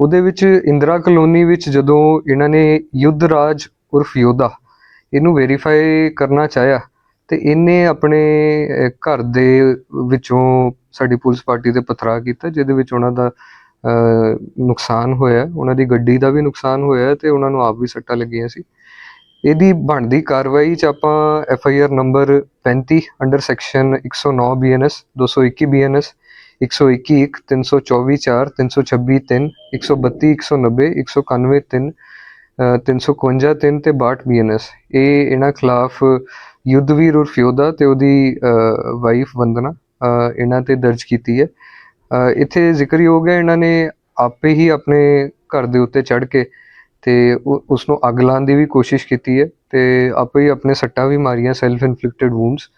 ਉਹਦੇ ਵਿੱਚ ਇੰਦਰਾ ਕਲੋਨੀ ਵਿੱਚ ਜਦੋਂ ਇਹਨਾਂ ਨੇ ਯੁੱਧ ਰਾਜ ਉਰਫ ਯੋਧਾ ਇਹਨੂੰ ਵੈਰੀਫਾਈ ਕਰਨਾ ਚਾਹਿਆ ਤੇ ਇਹਨੇ ਆਪਣੇ ਘਰ ਦੇ ਵਿੱਚੋਂ ਸਾਡੀ ਪੁਲਿਸ ਪਾਰਟੀ ਤੇ ਪਥਰਾ ਕੀਤਾ ਜਿਹਦੇ ਵਿੱਚ ਉਹਨਾਂ ਦਾ ਨੁਕਸਾਨ ਹੋਇਆ, ਉਹਨਾਂ ਦੀ ਗੱਡੀ ਦਾ ਵੀ ਨੁਕਸਾਨ ਹੋਇਆ ਤੇ ਉਹਨਾਂ ਨੂੰ ਆਪ ਵੀ ਸੱਟਾਂ ਲੱਗੀਆਂ ਸੀ। ਇਹਦੀ ਬਣਦੀ ਕਾਰਵਾਈ ਚ ਆਪਾਂ F I R number 35 under section 109 BNS 221 BNS ਇੱਕ ਸੌ ਇੱਕੀ, ਇੱਕ ਤਿੰਨ ਸੌ ਚੌਵੀ, ਚਾਰ, ਤਿੰਨ ਸੌ ਛੱਬੀ, ਤਿੰਨ, ਇੱਕ ਸੌ ਬੱਤੀ 121 1 324 4 326 3 132 190 191 3 351 3 ਤੇ 62 ਬੀਐਨਐਸ। ਇਹ ਇਹਨਾਂ ਖਿਲਾਫ ਯੁੱਧਵੀਰ ਉਰਫ ਯੋਧਾ ਤੇ ਉਹਦੀ ਵਾਈਫ ਵੰਦਨਾ ਇਹਨਾਂ ਤੇ ਦਰਜ ਕੀਤੀ ਹੈ। ਇੱਥੇ ਜ਼ਿਕਰਯੋਗ ਹੈ, ਇਹਨਾਂ ਨੇ ਆਪੇ ਹੀ ਆਪਣੇ ਘਰ ਦੇ ਉੱਤੇ ਚੜ੍ਹ ਕੇ ਤੇ ਉਸ ਨੂੰ ਅੱਗ ਲਾਉਣ ਦੀ ਵੀ ਕੋਸ਼ਿਸ਼ ਕੀਤੀ ਹੈ ਤੇ ਆਪੇ ਹੀ ਆਪਣੇ ਸੱਟਾਂ ਵੀ ਮਾਰੀਆਂ ਸੈਲਫ ਇਨਫਲਿਕਟਡ ਵੂਨਸ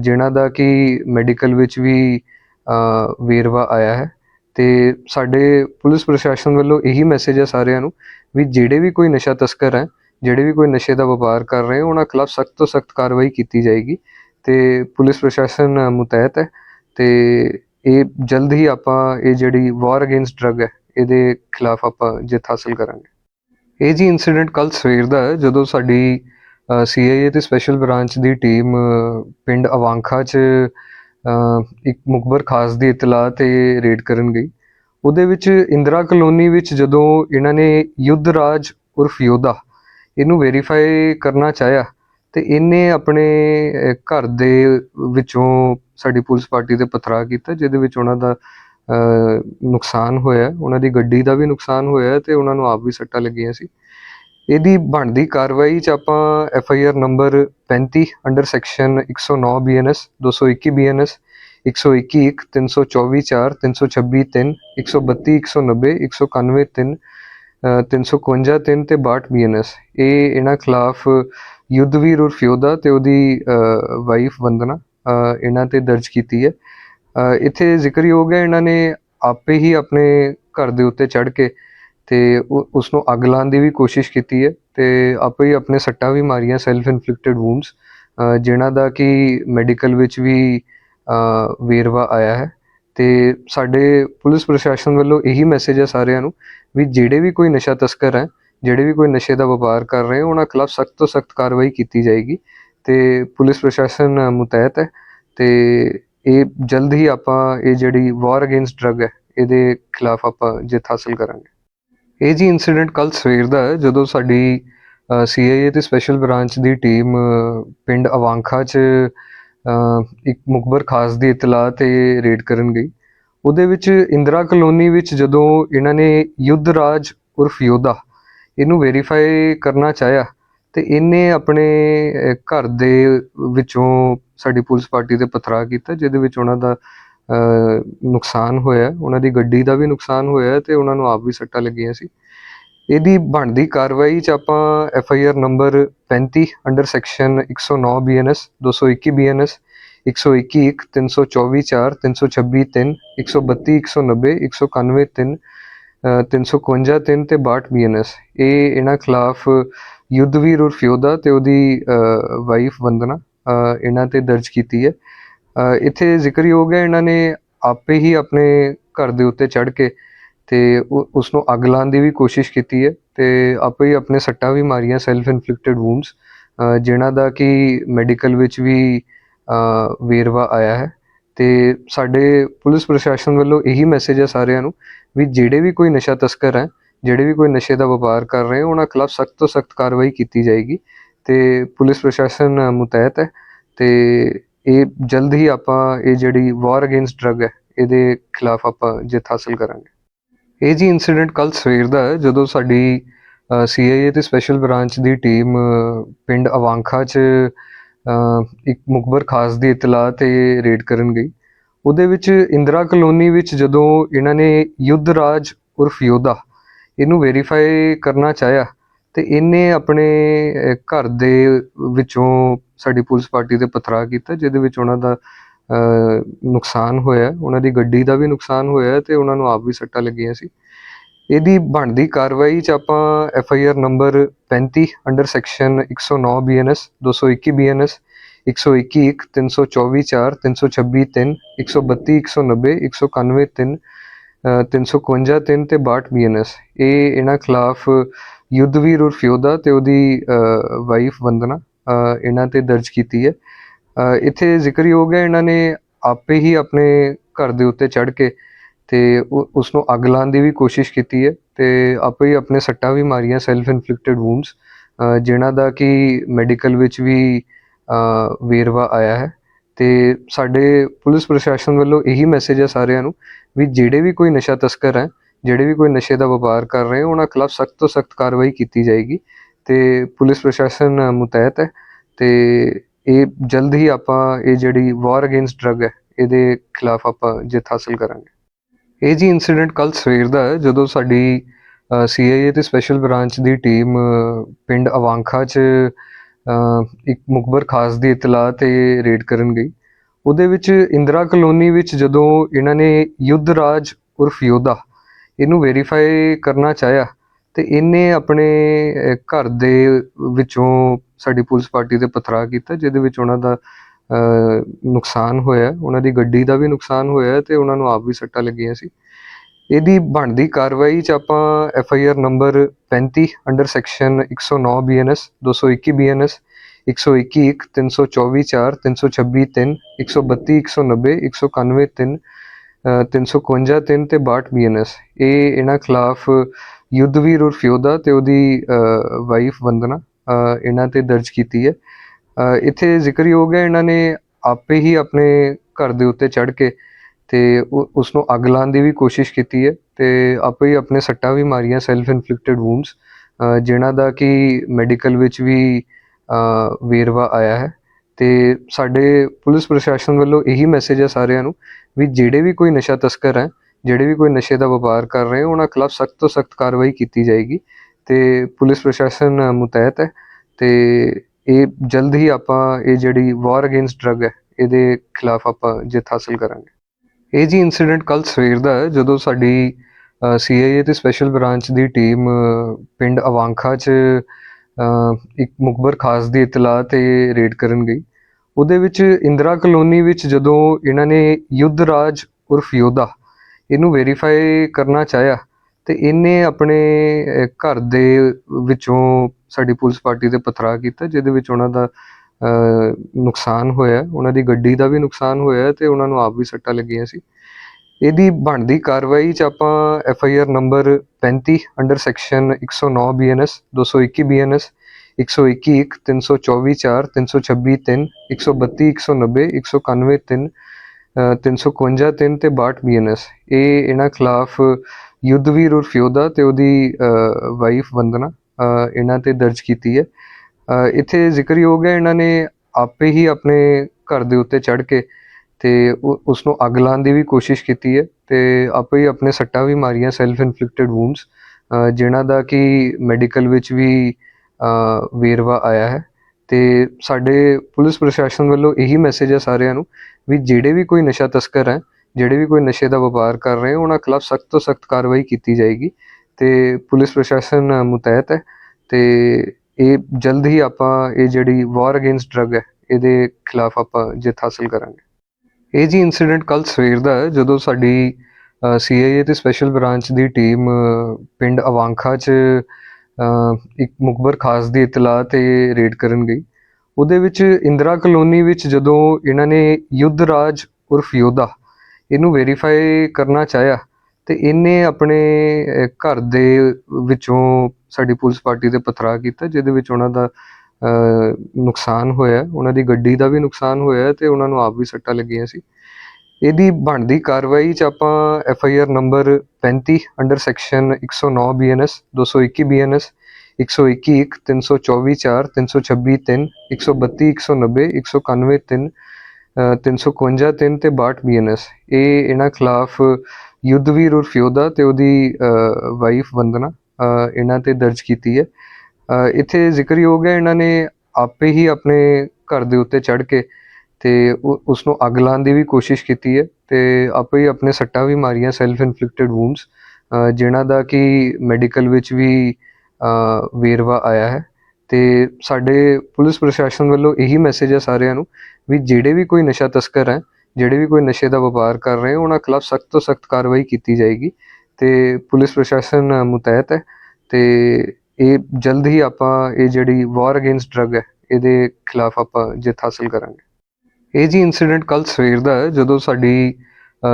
ਜਿਨ੍ਹਾਂ ਦਾ ਕਿ ਮੈਡੀਕਲ ਵਿੱਚ ਵੀ ਵੇਰਵਾ ਆਇਆ ਹੈ। ਤੇ ਸਾਡੇ ਪੁਲਿਸ ਪ੍ਰਸ਼ਾਸਨ ਵੱਲੋਂ ਇਹੀ ਮੈਸੇਜ ਹੈ ਸਾਰਿਆਂ ਨੂੰ ਵੀ ਜਿਹੜੇ ਵੀ ਕੋਈ ਨਸ਼ਾ ਤਸਕਰ ਹੈ, ਜਿਹੜੇ ਵੀ ਕੋਈ ਨਸ਼ੇ ਦਾ ਵਪਾਰ ਕਰ ਰਹੇ, ਉਹਨਾਂ ਖਿਲਾਫ ਸਖਤ ਤੋਂ ਸਖਤ ਕਾਰਵਾਈ ਕੀਤੀ ਜਾਏਗੀ। ਤੇ ਪੁਲਿਸ ਪ੍ਰਸ਼ਾਸਨ ਮੁਤਹਿਤ ਹੈ ਤੇ ਇਹ ਜਲਦ ਹੀ ਆਪਾਂ ਇਹ ਜਿਹੜੀ ਵਾਰ ਅਗੇਂਸਟ ਡਰੱਗ ਹੈ, ਇਹਦੇ ਖਿਲਾਫ ਆਪਾਂ ਜਿੱਤ ਹਾਸਲ ਕਰਾਂਗੇ। ਇਹ ਜੀ ਇਨਸੀਡੈਂਟ ਕੱਲ ਸਵੇਰ ਦਾ ਹੈ, ਜਦੋਂ ਸਾਡੀ ਸੀਆਈਏ ਤੇ ਸਪੈਸ਼ਲ ਬ੍ਰਾਂਚ ਦੀ ਟੀਮ ਪਿੰਡ ਅਵਾਂਖਾ 'ਚ ਇੱਕ ਮੁਖਬਰ ਖਾਸ ਦੀ ਇਤਲਾਹ ਤੇ ਰੇਡ ਕਰਨ ਗਈ। ਉਹਦੇ ਵਿੱਚ ਇੰਦਰਾ ਕਲੋਨੀ ਵਿੱਚ ਜਦੋਂ ਇਹਨਾਂ ਨੇ ਯੁੱਧ ਰਾਜ ਉਰਫ ਯੋਧਾ ਇਹਨੂੰ ਵੈਰੀਫਾਈ ਕਰਨਾ ਚਾਹਿਆ, ਤੇ ਇਹਨੇ ਆਪਣੇ ਘਰ ਦੇ ਵਿੱਚੋਂ ਸਾਡੀ ਪੁਲਿਸ ਪਾਰਟੀ ਤੇ ਪਥਰਾ ਕੀਤਾ, ਜਿਹਦੇ ਵਿੱਚ ਉਹਨਾਂ ਦਾ ਨੁਕਸਾਨ ਹੋਇਆ। ਉਹਨਾਂ ਦੀ ਗੱਡੀ ਦਾ ਵੀ ਨੁਕਸਾਨ ਹੋਇਆ ਤੇ ਉਹਨਾਂ ਨੂੰ ਆਪ ਵੀ ਸੱਟਾਂ ਲੱਗੀਆਂ ਸੀ। ਇਹਦੀ ਬਣਦੀ ਕਾਰਵਾਈ ਚ ਆਪਾਂ F I R number 35 under section 109 BNS 221 BNS 121 1 324 4 326 3 132 190 191 3 351 3 ਤੇ 62 ਬੀਐਨਐਸ ਇਹ ਇਹਨਾਂ ਖਿਲਾਫ ਯੁੱਧਵੀਰ ਉਰਫ ਯੋਧਾ ਤੇ ਉਹਦੀ ਵਾਈਫ ਵੰਦਨਾ ਇਹਨਾਂ ਤੇ ਦਰਜ ਕੀਤੀ ਹੈ। ਇੱਥੇ ਜ਼ਿਕਰਯੋਗ ਹੈ, ਇਹਨਾਂ ਨੇ ਆਪੇ ਹੀ ਆਪਣੇ ਘਰ ਦੇ ਉੱਤੇ ਚੜ ਕੇ ਤੇ ਉਸ ਨੂੰ ਅੱਗ ਲਾਉਣ ਦੀ ਵੀ ਕੋਸ਼ਿਸ਼ ਕੀਤੀ ਹੈ ਤੇ ਆਪੇ ਹੀ ਆਪਣੇ ਸੱਟਾਂ ਵੀ ਮਾਰੀਆਂ ਸੈਲਫ ਇਨਫਲਿਕਟਡ ਵੂਨਸ ਜਿਨ੍ਹਾਂ ਦਾ ਕਿ ਮੈਡੀਕਲ ਵਿੱਚ ਵੀ ਵੇਰਵਾ ਆਇਆ ਹੈ। ਤੇ ਸਾਡੇ ਪੁਲਿਸ ਪ੍ਰਸ਼ਾਸਨ ਵੱਲੋਂ ਇਹੀ ਮੈਸੇਜ ਹੈ ਸਾਰਿਆਂ ਨੂੰ ਵੀ ਜਿਹੜੇ ਵੀ ਕੋਈ ਨਸ਼ਾ ਤਸਕਰ ਹੈ, ਜਿਹੜੇ ਵੀ ਕੋਈ ਨਸ਼ੇ ਦਾ ਵਪਾਰ ਕਰ ਰਹੇ, ਉਹਨਾਂ ਖਿਲਾਫ ਸਖਤ ਤੋਂ ਸਖਤ ਕਾਰਵਾਈ ਕੀਤੀ ਜਾਏਗੀ। ਤੇ ਪੁਲਿਸ ਪ੍ਰਸ਼ਾਸਨ ਮੁਤਹਿਤ ਹੈ ਤੇ ਇਹ ਜਲਦ ਹੀ ਆਪਾਂ, ਇਹ ਜਿਹੜੀ ਵਾਰ ਅਗੇਂਸਟ ਡਰੱਗ ਹੈ, ਇਹਦੇ ਖਿਲਾਫ ਆਪਾਂ ਜਿੱਤ ਹਾਸਲ ਕਰਾਂਗੇ। ਇਹ ਜੀ ਇਨਸੀਡੈਂਟ ਕੱਲ ਸਵੇਰ ਦਾ ਹੈ, ਜਦੋਂ ਸਾਡੀ ਸੀਆਈਏ ਤੇ ਸਪੈਸ਼ਲ ਬ੍ਰਾਂਚ ਦੀ ਟੀਮ ਪਿੰਡ ਅਵਾਂਖਾ 'ਚ ਇੱਕ ਮੁਖਬਰ ਖਾਸ ਦੀ ਇਤਲਾਹ ਤੇ ਰੇਡ ਕਰਨ ਗਈ। ਉਹਦੇ ਵਿੱਚ ਇੰਦਰਾ ਕਲੋਨੀ ਵਿੱਚ ਜਦੋਂ ਇਹਨਾਂ ਨੇ ਯੁੱਧ ਰਾਜ ਉਰਫ ਯੋਧਾ ਇਹਨੂੰ ਵੈਰੀਫਾਈ ਕਰਨਾ ਚਾਹਿਆ, ਤੇ ਇਹਨੇ ਆਪਣੇ ਘਰ ਦੇ ਵਿੱਚੋਂ ਸਾਡੀ ਪੁਲਿਸ ਪਾਰਟੀ ਤੇ ਪਥਰਾ ਕੀਤਾ, ਜਿਹਦੇ ਵਿੱਚ ਉਹਨਾਂ ਦਾ ਨੁਕਸਾਨ ਹੋਇਆ, ਉਹਨਾਂ ਦੀ ਗੱਡੀ ਦਾ ਵੀ ਨੁਕਸਾਨ ਹੋਇਆ ਤੇ ਉਹਨਾਂ ਨੂੰ ਆਪ ਵੀ ਸੱਟਾਂ ਲੱਗੀਆਂ ਸੀ। ਇਹਦੀ ਬਣਦੀ ਕਾਰਵਾਈ ਚ ਆਪਾਂ F I R number 35 under section 109 BNS 221 BNS 121 1 324 4 326 3 132 190 191 3 351 3 ਤੇ 62 ਬੀਐਨਐਸ ਇਹ ਇਹਨਾਂ ਖਿਲਾਫ ਯੁੱਧਵੀਰ ਉਰਫ ਯੋਧਾ ਤੇ ਉਹਦੀ ਵਾਈਫ ਵੰਦਨਾ ਇਹਨਾਂ ਤੇ ਦਰਜ ਕੀਤੀ ਹੈ। ਇੱਥੇ ਜ਼ਿਕਰਯੋਗ ਹੈ, ਇਹਨਾਂ ਨੇ ਆਪੇ ਹੀ ਆਪਣੇ ਘਰ ਦੇ ਉੱਤੇ ਚੜ ਕੇ ਤੇ ਉਸ ਨੂੰ ਅੱਗ ਲਾਉਣ ਦੀ ਵੀ ਕੋਸ਼ਿਸ਼ ਕੀਤੀ ਹੈ ਤੇ ਆਪੇ ਹੀ ਆਪਣੇ ਸੱਟਾਂ ਵੀ ਮਾਰੀਆਂ ਸੈਲਫ ਇਨਫਲਿਕਟਡ ਵੂਨਸ ਜਿਨ੍ਹਾਂ ਦਾ ਕਿ ਮੈਡੀਕਲ ਵਿੱਚ ਵੀ ਵੇਰਵਾ ਆਇਆ ਹੈ। ਤੇ ਸਾਡੇ ਪੁਲਿਸ ਪ੍ਰਸ਼ਾਸਨ ਵੱਲੋਂ ਇਹੀ ਮੈਸੇਜ ਹੈ ਸਾਰਿਆਂ ਨੂੰ ਵੀ ਜਿਹੜੇ ਵੀ ਕੋਈ ਨਸ਼ਾ ਤਸਕਰ ਹੈ, ਜਿਹੜੇ ਵੀ ਕੋਈ ਨਸ਼ੇ ਦਾ ਵਪਾਰ ਕਰ ਰਹੇ ਉਹਨਾਂ ਖਿਲਾਫ ਸਖਤ ਤੋਂ ਸਖਤ ਕਾਰਵਾਈ ਕੀਤੀ ਜਾਏਗੀ। ਤੇ ਪੁਲਿਸ ਪ੍ਰਸ਼ਾਸਨ ਮੁਤਹਿਤ ਹੈ ਤੇ ਇਹ ਜਲਦ ਹੀ ਆਪਾਂ ਇਹ ਜਿਹੜੀ ਵਾਰ ਅਗੇਂਸਟ ਡਰੱਗ ਹੈ, ਇਹਦੇ ਖਿਲਾਫ ਆਪਾਂ ਜਿੱਤ ਹਾਸਲ ਕਰਾਂਗੇ। ਇਹ ਜੀ ਇਨਸੀਡੈਂਟ ਕੱਲ ਸਵੇਰ ਦਾ ਹੈ, ਜਦੋਂ ਸਾਡੀ ਸੀਆਈਏ ਤੇ ਸਪੈਸ਼ਲ ਬ੍ਰਾਂਚ ਦੀ ਟੀਮ ਪਿੰਡ ਅਵਾਂਖਾ 'ਚ ਇੱਕ ਮੁਖਬਰ ਖਾਸ ਦੀ ਇਤਲਾਹ ਤੇ ਰੇਡ ਕਰਨ ਗਈ। ਉਹਦੇ ਵਿੱਚ ਇੰਦਰਾ ਕਲੋਨੀ ਵਿੱਚ ਜਦੋਂ ਇਹਨਾਂ ਨੇ ਯੁੱਧ ਰਾਜ ਉਰਫ ਯੋਧਾ, ਇਹਨੂੰ ਵੈਰੀਫਾਈ ਕਰਨਾ ਚਾਹਿਆ ਤੇ ਇਹਨੇ ਆਪਣੇ ਘਰ ਦੇ ਵਿੱਚੋਂ ਸਾਡੀ ਪੁਲਿਸ ਪਾਰਟੀ ਤੇ ਪਥਰਾਅ ਕੀਤਾ ਜਿਹਦੇ ਵਿੱਚ ਉਹਨਾਂ ਦਾ ਨੁਕਸਾਨ ਹੋਇਆ ਉਹਨਾਂ ਦੀ ਗੱਡੀ ਦਾ ਵੀ ਨੁਕਸਾਨ ਹੋਇਆ ਅਤੇ ਉਹਨਾਂ ਨੂੰ ਆਪ ਵੀ ਸੱਟਾਂ ਲੱਗੀਆਂ ਸੀ। ਇਹਦੀ ਬਣਦੀ ਕਾਰਵਾਈ ਚ ਆਪਾਂ F I R number 35 under section 109 BNS 221 BNS 121 1 324 4 326 3 132 190 191 3 ਅ, 352 3 ਤੇ 62 ਬੀਐਨਐਸ ਇਹ ਇਹਨਾਂ ਖਿਲਾਫ ਯੁੱਧਵੀਰ ਉਰਫ ਯੋਧਾ ਤੇ ਉਹਦੀ ਵਾਈਫ ਵੰਦਨਾ ਇਹਨਾਂ ਤੇ ਦਰਜ ਕੀਤੀ ਹੈ। ਇੱਥੇ ਜ਼ਿਕਰਯੋਗ ਹੈ, ਇਹਨਾਂ ਨੇ ਆਪੇ ਹੀ ਆਪਣੇ ਘਰ ਦੇ ਉੱਤੇ ਚੜ੍ਹ ਕੇ ਤੇ ਉਸ ਨੂੰ ਅੱਗ ਲਾਉਣ ਦੀ ਵੀ ਕੋਸ਼ਿਸ਼ ਕੀਤੀ ਹੈ ਤੇ ਆਪੇ ਹੀ ਆਪਣੇ ਸੱਟਾਂ ਵੀ ਮਾਰੀਆਂ ਸੈਲਫ ਇਨਫਲਿਕਟਡ ਵੂਨਸ ਜਿਨ੍ਹਾਂ ਦਾ ਕਿ ਮੈਡੀਕਲ ਵਿੱਚ ਵੀ ਵੇਰਵਾ ਆਇਆ ਹੈ। ਤੇ ਸਾਡੇ ਪੁਲਿਸ ਪ੍ਰਸ਼ਾਸਨ ਵੱਲੋਂ ਇਹੀ ਮੈਸੇਜ ਹੈ ਸਾਰਿਆਂ ਨੂੰ ਵੀ ਜਿਹੜੇ ਵੀ ਕੋਈ ਨਸ਼ਾ ਤਸਕਰ ਹੈ ਜਿਹੜੇ ਵੀ ਕੋਈ ਨਸ਼ੇ ਦਾ ਵਪਾਰ ਕਰ ਰਹੇ, ਉਹਨਾਂ ਖਿਲਾਫ ਸਖਤ ਤੋਂ ਸਖਤ ਕਾਰਵਾਈ ਕੀਤੀ ਜਾਏਗੀ ਤੇ ਪੁਲਿਸ ਪ੍ਰਸ਼ਾਸਨ ਮੁਤਹਿਤ ਹੈ ਤੇ ਇਹ ਜਲਦ ਹੀ ਆਪਾਂ ਇਹ ਜਿਹੜੀ ਵਾਰ ਅਗੇਂਸਟ ਡਰੱਗ ਹੈ, ਇਹਦੇ ਖਿਲਾਫ ਆਪਾਂ ਜਿੱਤ ਹਾਸਲ ਕਰਾਂਗੇ। ਇਹ ਜੀ ਇਨਸੀਡੈਂਟ ਕੱਲ ਸਵੇਰ ਦਾ ਹੈ, ਜਦੋਂ ਸਾਡੀ ਸੀਆਈਏ ਤੇ ਸਪੈਸ਼ਲ ਬ੍ਰਾਂਚ ਦੀ ਟੀਮ ਪਿੰਡ ਅਵਾਂਖਾ 'ਚ ਇੱਕ ਮੁਖਬਰ ਖਾਸ ਦੀ ਇਤਲਾਹ ਤੇ ਰੇਡ ਕਰਨ ਗਈ। ਉਹਦੇ ਵਿੱਚ ਇੰਦਰਾ ਕਲੋਨੀ ਵਿੱਚ ਜਦੋਂ ਇਹਨਾਂ ਨੇ ਯੁੱਧ ਰਾਜ ਉਰਫ ਯੋਧਾ ਇਹਨੂੰ ਵੈਰੀਫਾਈ ਕਰਨਾ ਚਾਹਿਆ ਤੇ ਇਹਨੇ ਆਪਣੇ ਘਰ ਦੇ ਵਿੱਚੋਂ ਸਾਡੀ ਪੁਲਿਸ ਪਾਰਟੀ ਤੇ ਪਥਰਾ ਕੀਤਾ, ਜਿਹਦੇ ਵਿੱਚ ਉਹਨਾਂ ਦਾ ਨੁਕਸਾਨ ਹੋਇਆ, ਉਹਨਾਂ ਦੀ ਗੱਡੀ ਦਾ ਵੀ ਨੁਕਸਾਨ ਹੋਇਆ ਤੇ ਉਹਨਾਂ ਨੂੰ ਆਪ ਵੀ ਸੱਟਾਂ ਲੱਗੀਆਂ ਸੀ। ਇਹਦੀ ਬਣਦੀ ਕਾਰਵਾਈ ਚ ਆਪਾਂ F I R number 35 under section 109 BNS 221 BNS 121 1 324 4 326 3 132 190 191 3 352 3 ਤੇ 62 ਬੀਐਨਐਸ। ਇਹ ਇਹਨਾਂ ਖਿਲਾਫ ਯੁੱਧਵੀਰ ਉਰਫ ਯੋਧਾ ਤੇ ਉਹਦੀ ਵਾਈਫ ਵੰਦਨਾ ਇਹਨਾਂ ਤੇ ਦਰਜ ਕੀਤੀ ਹੈ। ਇੱਥੇ ਜ਼ਿਕਰਯੋਗ ਹੈ, ਇਹਨਾਂ ਨੇ ਆਪੇ ਹੀ ਆਪਣੇ ਘਰ ਦੇ ਉੱਤੇ ਚੜ੍ਹ ਕੇ ਤੇ ਉਸ ਨੂੰ ਅੱਗ ਲਾਉਣ ਦੀ ਵੀ ਕੋਸ਼ਿਸ਼ ਕੀਤੀ ਹੈ ਤੇ ਆਪੇ ਹੀ ਆਪਣੇ ਸੱਟਾਂ ਵੀ ਮਾਰੀਆਂ ਸੈਲਫ ਇਨਫਲਿਕਟਡ ਵੂਨਸ ਜਿਨ੍ਹਾਂ ਦਾ ਕਿ ਮੈਡੀਕਲ ਵਿੱਚ ਵੀ ਵੇਰਵਾ ਆਇਆ ਹੈ। ਤੇ ਸਾਡੇ ਪੁਲਿਸ ਪ੍ਰਸ਼ਾਸਨ ਵੱਲੋਂ ਇਹੀ ਮੈਸੇਜ ਹੈ ਸਾਰਿਆਂ ਨੂੰ ਵੀ ਜਿਹੜੇ ਵੀ ਕੋਈ ਨਸ਼ਾ ਤਸਕਰ ਹੈ, ਜਿਹੜੇ ਵੀ ਕੋਈ ਨਸ਼ੇ ਦਾ ਵਪਾਰ ਕਰ ਰਹੇ, ਉਹਨਾਂ ਖਿਲਾਫ ਸਖਤ ਤੋਂ ਸਖਤ ਕਾਰਵਾਈ ਕੀਤੀ ਜਾਏਗੀ ਤੇ ਪੁਲਿਸ ਪ੍ਰਸ਼ਾਸਨ ਮੁਤਹਿਤ ਹੈ ਤੇ ਇਹ ਜਲਦ ਹੀ ਆਪਾਂ ਇਹ ਜਿਹੜੀ ਵਾਰ ਅਗੇਂਸਟ ਡਰੱਗ ਹੈ, ਇਹਦੇ ਖਿਲਾਫ ਆਪਾਂ ਜਿੱਤ ਹਾਸਲ ਕਰਾਂਗੇ। ਇਹ ਜੀ ਇਨਸੀਡੈਂਟ ਕੱਲ ਸਵੇਰ ਦਾ ਹੈ, ਜਦੋਂ ਸਾਡੀ ਸੀਆਈਏ ਤੇ ਸਪੈਸ਼ਲ ਬ੍ਰਾਂਚ ਦੀ ਟੀਮ ਪਿੰਡ ਅਵਾਂਖਾ 'ਚ ਇੱਕ ਮੁਖਬਰ ਖਾਸ ਦੀ ਇਤਲਾਹ ਤੇ ਰੇਡ ਕਰਨ ਗਈ। ਉਹਦੇ ਵਿੱਚ ਇੰਦਰਾ ਕਲੋਨੀ ਵਿੱਚ ਜਦੋਂ ਇਹਨਾਂ ਨੇ ਯੁੱਧ ਰਾਜ ਉਰਫ ਯੋਧਾ ਇਹਨੂੰ ਵੈਰੀਫਾਈ ਕਰਨਾ ਚਾਹਿਆ ਤੇ ਇਹਨੇ ਆਪਣੇ ਘਰ ਦੇ ਵਿੱਚੋਂ ਸਾਡੀ ਪੁਲਿਸ ਪਾਰਟੀ ਤੇ ਪਥਰਾ ਕੀਤਾ ਜਿਹਦੇ ਵਿੱਚ ਉਹਨਾਂ ਦਾ ਨੁਕਸਾਨ ਹੋਇਆ, ਉਹਨਾਂ ਦੀ ਗੱਡੀ ਦਾ ਵੀ ਨੁਕਸਾਨ ਹੋਇਆ ਤੇ ਉਹਨਾਂ ਨੂੰ ਆਪ ਵੀ ਸੱਟਾਂ ਲੱਗੀਆਂ ਸੀ। ਇਹਦੀ ਬਣਦੀ ਕਾਰਵਾਈ ਚ ਆਪਾਂ F I R number 35 under section 109 BNS 221 BNS 121 1 324 4 326 3 132 190 191 3 352 3 ਤੇ 62 ਬੀਐਨਐਸ ਇਹ ਇਹਨਾਂ ਖਿਲਾਫ ਯੁੱਧਵੀਰ ਉਰਫ ਯੋਧਾ ਤੇ ਉਹਦੀ ਵਾਈਫ ਵੰਦਨਾ ਇਹਨਾਂ ਤੇ ਦਰਜ ਕੀਤੀ ਹੈ ਇੱਥੇ ਜ਼ਿਕਰਯੋਗ ਹੈ ਇਹਨਾਂ ਨੇ ਆਪੇ ਹੀ ਆਪਣੇ ਘਰ ਦੇ ਉੱਤੇ ਚੜ੍ਹ ਕੇ ਤੇ ਉਸ ਨੂੰ ਅੱਗ ਲਾਉਣ ਦੀ ਵੀ ਕੋਸ਼ਿਸ਼ ਕੀਤੀ ਹੈ ਤੇ ਆਪੇ ਹੀ ਆਪਣੇ ਸੱਟਾਂ ਵੀ ਮਾਰੀਆਂ ਸੈਲਫ ਇਨਫਲਿਕਟਡ ਵੂਨਸ ਜਿਨ੍ਹਾਂ ਦਾ ਕਿ ਮੈਡੀਕਲ ਵਿੱਚ ਵੀ ਵੇਰਵਾ ਆਇਆ ਹੈ। ਤੇ ਸਾਡੇ ਪੁਲਿਸ ਪ੍ਰਸ਼ਾਸਨ ਵੱਲੋਂ ਇਹੀ ਮੈਸੇਜ ਹੈ ਸਾਰਿਆਂ ਨੂੰ ਵੀ ਜਿਹੜੇ ਵੀ ਕੋਈ ਨਸ਼ਾ ਤਸਕਰ ਹੈ, ਜਿਹੜੇ ਵੀ ਕੋਈ ਨਸ਼ੇ ਦਾ ਵਪਾਰ ਕਰ ਰਹੇ, ਉਹਨਾਂ ਖਿਲਾਫ ਸਖਤ ਤੋਂ ਸਖਤ ਕਾਰਵਾਈ ਕੀਤੀ ਜਾਏਗੀ। ਤੇ ਪੁਲਿਸ ਪ੍ਰਸ਼ਾਸਨ ਮੁਤਹਿਤ ਹੈ ਤੇ ਇਹ ਜਲਦ ਹੀ ਆਪਾਂ ਇਹ ਜਿਹੜੀ ਵਾਰ ਅਗੇਂਸਟ ਡਰੱਗ ਹੈ, ਇਹਦੇ ਖਿਲਾਫ ਆਪਾਂ ਜਿੱਤ ਹਾਸਲ ਕਰਾਂਗੇ। ਇਹ ਜੀ ਇਨਸੀਡੈਂਟ ਕੱਲ ਸਵੇਰ ਦਾ ਹੈ, ਜਦੋਂ ਸਾਡੀ ਸੀਆਈਏ ਤੇ ਸਪੈਸ਼ਲ ਬ੍ਰਾਂਚ ਦੀ ਟੀਮ ਪਿੰਡ ਅਵਾਂਖਾ 'ਚ ਇੱਕ ਮੁਖਬਰ ਖਾਸ ਦੀ ਇਤਲਾਹ ਤੇ ਰੇਡ ਕਰਨ ਗਈ। ਉਹਦੇ ਵਿੱਚ ਇੰਦਰਾ ਕਲੋਨੀ ਵਿੱਚ ਜਦੋਂ ਇਹਨਾਂ ਨੇ ਯੁੱਧ ਰਾਜ ਉਰਫ ਯੋਧਾ ਇਹਨੂੰ ਵੈਰੀਫਾਈ ਕਰਨਾ ਚਾਹਿਆ ਤੇ ਇਹਨੇ ਆਪਣੇ ਘਰ ਦੇ ਵਿੱਚੋਂ ਸਾਡੀ ਪੁਲਿਸ ਪਾਰਟੀ ਤੇ ਪਥਰਾ ਕੀਤਾ, ਜਿਹਦੇ ਵਿੱਚ ਉਹਨਾਂ ਦਾ ਨੁਕਸਾਨ ਹੋਇਆ। ਉਹਨਾਂ ਦੀ ਗੱਡੀ ਦਾ ਵੀ ਨੁਕਸਾਨ ਹੋਇਆ ਤੇ ਉਹਨਾਂ ਨੂੰ ਆਪ ਵੀ ਸੱਟਾਂ ਲੱਗੀਆਂ ਸੀ। ਇਹਦੀ ਬਣਦੀ ਕਾਰਵਾਈ ਚ ਆਪਾਂ F I R number 35 under section 109 BNS 221 BNS 121 1 324 4 326 3 132 190 191 3 352 3 ਤੇ 62 ਬੀਐਨਐਸ ਇਹ ਇਹਨਾਂ ਖਿਲਾਫ ਯੁੱਧਵੀਰ ਉਰਫ ਯੋਧਾ ਤੇ ਉਹਦੀ ਵਾਈਫ ਵੰਦਨਾ ਇਹਨਾਂ ਤੇ ਦਰਜ ਕੀਤੀ ਹੈ। ਅ, ਇੱਥੇ ਜ਼ਿਕਰਯੋਗ ਹੈ ਇਹਨਾਂ ਨੇ ਆਪੇ ਹੀ ਆਪਣੇ ਘਰ ਦੇ ਉੱਤੇ ਚੜ੍ਹ ਕੇ ਤੇ ਉਸ ਨੂੰ ਅੱਗ ਲਾਉਣ ਦੀ ਵੀ ਕੋਸ਼ਿਸ਼ ਕੀਤੀ ਹੈ ਤੇ ਆਪੇ ਹੀ ਆਪਣੇ ਸੱਟਾਂ ਵੀ ਮਾਰੀਆਂ ਸੈਲਫ ਇਨਫਲਿਕਟਿਡ ਵੂਨਸ ਜਿਨ੍ਹਾਂ ਦਾ ਕਿ ਮੈਡੀਕਲ ਵਿੱਚ ਵੀ ਵੇਰਵਾ ਆਇਆ ਹੈ। ਤੇ ਸਾਡੇ ਪੁਲਿਸ ਪ੍ਰਸ਼ਾਸਨ ਵੱਲੋਂ ਇਹੀ ਮੈਸੇਜ ਹੈ ਸਾਰਿਆਂ ਨੂੰ ਵੀ ਜਿਹੜੇ ਵੀ ਕੋਈ ਨਸ਼ਾ ਤਸਕਰ ਹੈ, ਜਿਹੜੇ ਵੀ ਕੋਈ ਨਸ਼ੇ ਦਾ ਵਪਾਰ ਕਰ ਰਹੇ, ਉਹਨਾਂ ਖਿਲਾਫ ਸਖਤ ਤੋਂ ਸਖਤ ਕਾਰਵਾਈ ਕੀਤੀ ਜਾਏਗੀ। ਤੇ ਪੁਲਿਸ ਪ੍ਰਸ਼ਾਸਨ ਮੁਤਹਿਤ ਹੈ ਤੇ ਇਹ ਜਲਦ ਹੀ ਆਪਾਂ, ਇਹ ਜਿਹੜੀ ਵਾਰ ਅਗੇਂਸਟ ਡਰੱਗ ਹੈ, ਇਹਦੇ ਖਿਲਾਫ ਆਪਾਂ ਜਿੱਤ ਹਾਸਲ ਕਰਾਂਗੇ। ਇਹ ਜੀ ਇਨਸੀਡੈਂਟ ਕੱਲ ਸਵੇਰ ਦਾ ਹੈ, ਜਦੋਂ ਸਾਡੀ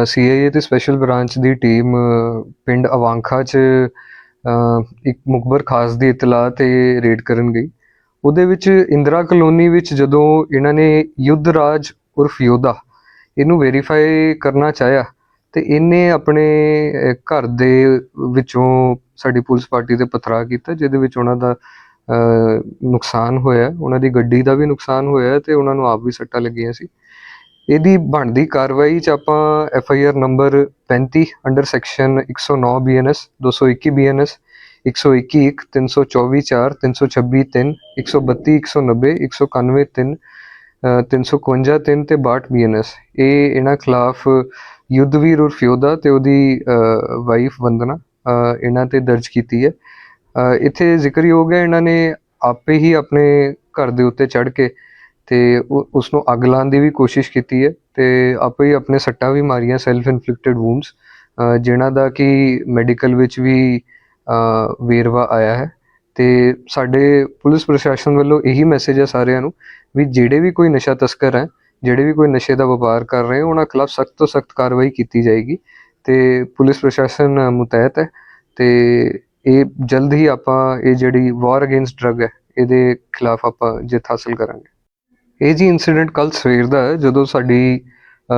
ਸੀਆਈਏ ਤੇ ਸਪੈਸ਼ਲ ਬ੍ਰਾਂਚ ਦੀ ਟੀਮ ਪਿੰਡ ਅਵਾਂਖਾ 'ਚ ਇੱਕ ਮੁਖਬਰ ਖਾਸ ਦੀ ਇਤਲਾਹ ਤੇ ਰੇਡ ਕਰਨ ਗਈ। ਉਹਦੇ ਵਿੱਚ ਇੰਦਰਾ ਕਲੋਨੀ ਵਿੱਚ ਜਦੋਂ ਇਹਨਾਂ ਨੇ ਯੁੱਧ ਰਾਜ ਉਰਫ ਯੋਧਾ ਇਹਨੂੰ ਵੈਰੀਫਾਈ ਕਰਨਾ ਚਾਹਿਆ, ਤੇ ਇਹਨੇ ਆਪਣੇ ਘਰ ਦੇ ਵਿੱਚੋਂ ਸਾਡੀ ਪੁਲਿਸ ਪਾਰਟੀ ਤੇ ਪਥਰਾ ਕੀਤਾ, ਜਿਹਦੇ ਵਿੱਚ ਉਹਨਾਂ ਦਾ ਨੁਕਸਾਨ ਹੋਇਆ ਉਹਨਾਂ ਦੀ ਗੱਡੀ ਦਾ ਵੀ ਨੁਕਸਾਨ ਹੋਇਆ ਤੇ ਉਹਨਾਂ ਨੂੰ ਆਪ ਵੀ ਸੱਟਾਂ ਲੱਗੀਆਂ ਸੀ। ਇਹਦੀ ਬਣਦੀ ਕਾਰਵਾਈ ਚ ਆਪਾਂ F I R number 35 under section 109 BNS 221 BNS 121 324 4 326 3 132 190 191 3 351 3 ਤੇ 62 ਬੀਐਨਐਸ ਇਹ ਇਹਨਾਂ ਖਿਲਾਫ ਯੁੱਧਵੀਰ ਉਰਫ ਯੋਧਾ ਤੇ ਉਹਦੀ ਵਾਈਫ ਵੰਦਨਾ ਇਹਨਾਂ ਤੇ ਦਰਜ ਕੀਤੀ ਹੈ। ਇੱਥੇ ਜ਼ਿਕਰਯੋਗ ਹੈ, ਇਹਨਾਂ ਨੇ ਆਪੇ ਹੀ ਆਪਣੇ ਘਰ ਦੇ ਉੱਤੇ ਚੜ ਕੇ ਤੇ ਉਸ ਨੂੰ ਅੱਗ ਲਾਉਣ ਦੀ ਵੀ ਕੋਸ਼ਿਸ਼ ਕੀਤੀ ਹੈ ਤੇ ਆਪੇ ਹੀ ਆਪਣੇ ਸੱਟਾਂ ਵੀ ਮਾਰੀਆਂ ਸੈਲਫ ਇਨਫਲਿਕਟਡ ਵੂਨਸ ਜਿਨ੍ਹਾਂ ਦਾ ਕਿ ਮੈਡੀਕਲ ਵਿੱਚ ਵੀ ਵੇਰਵਾ ਆਇਆ ਹੈ। ਤੇ ਸਾਡੇ ਪੁਲਿਸ ਪ੍ਰਸ਼ਾਸਨ ਵੱਲੋਂ ਇਹੀ ਮੈਸੇਜ ਹੈ ਸਾਰਿਆਂ ਨੂੰ ਵੀ ਜਿਹੜੇ ਵੀ ਕੋਈ ਨਸ਼ਾ ਤਸਕਰ ਹੈ, ਜਿਹੜੇ ਵੀ ਕੋਈ ਨਸ਼ੇ ਦਾ ਵਪਾਰ ਕਰ ਰਹੇ ਉਹਨਾਂ ਖਿਲਾਫ ਸਖਤ ਤੋਂ ਸਖਤ ਕਾਰਵਾਈ ਕੀਤੀ ਜਾਏਗੀ ਤੇ ਪੁਲਿਸ ਪ੍ਰਸ਼ਾਸਨ ਮੁਤਹਿਤ ਹੈ ਤੇ ਇਹ ਜਲਦ ਹੀ ਆਪਾਂ ਇਹ ਜਿਹੜੀ ਵਾਰ ਅਗੇਂਸਟ ਡਰੱਗ ਹੈ, ਇਹਦੇ ਖਿਲਾਫ ਆਪਾਂ ਜਿੱਤ ਹਾਸਲ ਕਰਾਂਗੇ। ਇਹ ਜੀ ਇਨਸੀਡੈਂਟ ਕੱਲ ਸਵੇਰ ਦਾ ਜਦੋਂ ਸਾਡੀ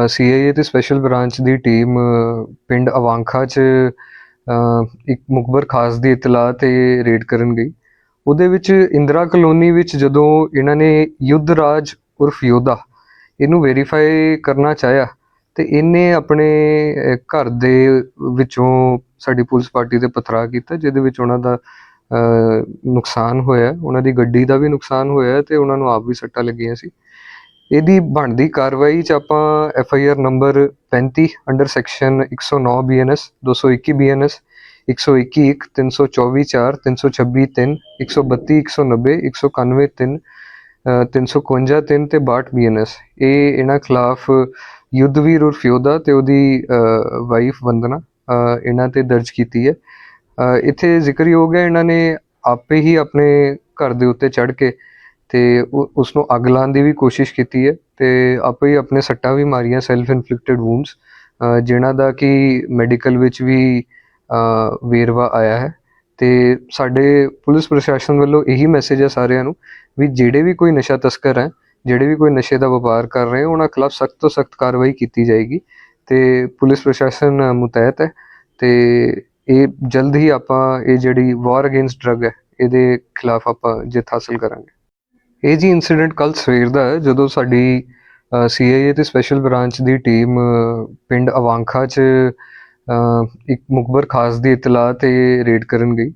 ਸੀਆਈਏ ਤੇ ਸਪੈਸ਼ਲ ਬ੍ਰਾਂਚ ਦੀ ਟੀਮ ਪਿੰਡ ਅਵਾਂਖਾ 'ਚ ਇੱਕ ਮੁਖਬਰ ਖਾਸ ਦੀ ਇਤਲਾਹ ਤੇ ਰੇਡ ਕਰਨ ਗਈ। ਉਹਦੇ ਵਿੱਚ ਇੰਦਰਾ ਕਲੋਨੀ ਵਿੱਚ ਜਦੋਂ ਇਹਨਾਂ ਨੇ ਯੁੱਧ ਰਾਜ ਉਰਫ ਯੋਧਾ ਇਹਨੂੰ ਵੈਰੀਫਾਈ ਕਰਨਾ ਚਾਹਿਆ, ਤੇ ਇਹਨੇ ਆਪਣੇ ਘਰ ਦੇ ਵਿੱਚੋਂ ਸਾਡੀ ਪੁਲਿਸ ਪਾਰਟੀ ਤੇ ਪਥਰਾ ਕੀਤਾ, ਜਿਹਦੇ ਵਿੱਚ ਉਹਨਾਂ ਦਾ ਨੁਕਸਾਨ ਹੋਇਆ ਉਹਨਾਂ ਦੀ ਗੱਡੀ ਦਾ ਵੀ ਨੁਕਸਾਨ ਹੋਇਆ ਤੇ ਉਹਨਾਂ ਨੂੰ ਆਪ ਵੀ ਸੱਟਾਂ ਲੱਗੀਆਂ ਸੀ। ਇਹਦੀ ਬਣਦੀ ਕਾਰਵਾਈ ਚ ਆਪਾਂ F I R number 35 under section 109 BNS 221 BNS 121 324 4 326 3 132 190 191 3 351 3 ਤੇ 62 ਬੀਐਨਐਸ ਇਹ ਇਹਨਾਂ ਖਿਲਾਫ ਯੁੱਧਵੀਰ ਉਰਫਿਓਦਾ ਯੋਧਾ ਤੇ ਉਹਦੀ ਵਾਈਫ ਵੰਦਨਾ ਇਹਨਾਂ ਤੇ ਦਰਜ ਕੀਤੀ ਹੈ। ਇੱਥੇ ਜ਼ਿਕਰਯੋਗ ਹੈ, ਇਹਨਾਂ ਨੇ ਆਪੇ ਹੀ ਆਪਣੇ ਘਰ ਦੇ ਉੱਤੇ ਚੜ ਕੇ ਤੇ ਉਸ ਨੂੰ ਅੱਗ ਲਾਉਣ ਦੀ ਵੀ ਕੋਸ਼ਿਸ਼ ਕੀਤੀ ਹੈ ਤੇ ਆਪੇ ਹੀ ਆਪਣੇ ਸੱਟਾਂ ਵੀ ਮਾਰੀਆਂ ਸੈਲਫ ਇਨਫਲਿਕਟਡ ਵੂਨਸ ਜਿਨ੍ਹਾਂ ਦਾ ਕਿ ਮੈਡੀਕਲ ਵਿੱਚ ਵੀ ਵੇਰਵਾ ਆਇਆ ਹੈ। ਤੇ ਸਾਡੇ ਪੁਲਿਸ ਪ੍ਰਸ਼ਾਸਨ ਵੱਲੋਂ ਇਹੀ ਮੈਸੇਜ ਹੈ ਸਾਰਿਆਂ ਨੂੰ ਵੀ ਜਿਹੜੇ ਵੀ ਕੋਈ ਨਸ਼ਾ ਤਸਕਰ ਹੈ, ਜਿਹੜੇ ਵੀ ਕੋਈ ਨਸ਼ੇ ਦਾ ਵਪਾਰ ਕਰ ਰਹੇ ਉਹਨਾਂ ਖਿਲਾਫ ਸਖਤ ਤੋਂ ਸਖਤ ਕਾਰਵਾਈ ਕੀਤੀ ਜਾਏਗੀ। ਤੇ ਪੁਲਿਸ ਪ੍ਰਸ਼ਾਸਨ ਮੁਤਹਿਤ ਹੈ ਤੇ ਇਹ ਜਲਦ ਹੀ ਆਪਾਂ ਇਹ ਜਿਹੜੀ ਵਾਰ ਅਗੇਂਸਟ ਡਰੱਗ ਹੈ ਇਹਦੇ ਖਿਲਾਫ ਆਪਾਂ ਜਿੱਤ ਹਾਸਲ ਕਰਾਂਗੇ। ਇਹ ਜੀ ਇਨਸੀਡੈਂਟ ਕੱਲ ਸਵੇਰ ਦਾ ਹੈ ਜਦੋਂ ਸਾਡੀ ਸੀਆਈਏ ਤੇ ਸਪੈਸ਼ਲ ਬ੍ਰਾਂਚ ਦੀ ਟੀਮ ਪਿੰਡ ਅਵਾਂਖਾ 'ਚ ਇੱਕ ਮੁਖਬਰ ਖਾਸ ਦੀ ਇਤਲਾਹ ਤੇ ਰੇਡ ਕਰਨ ਗਈ।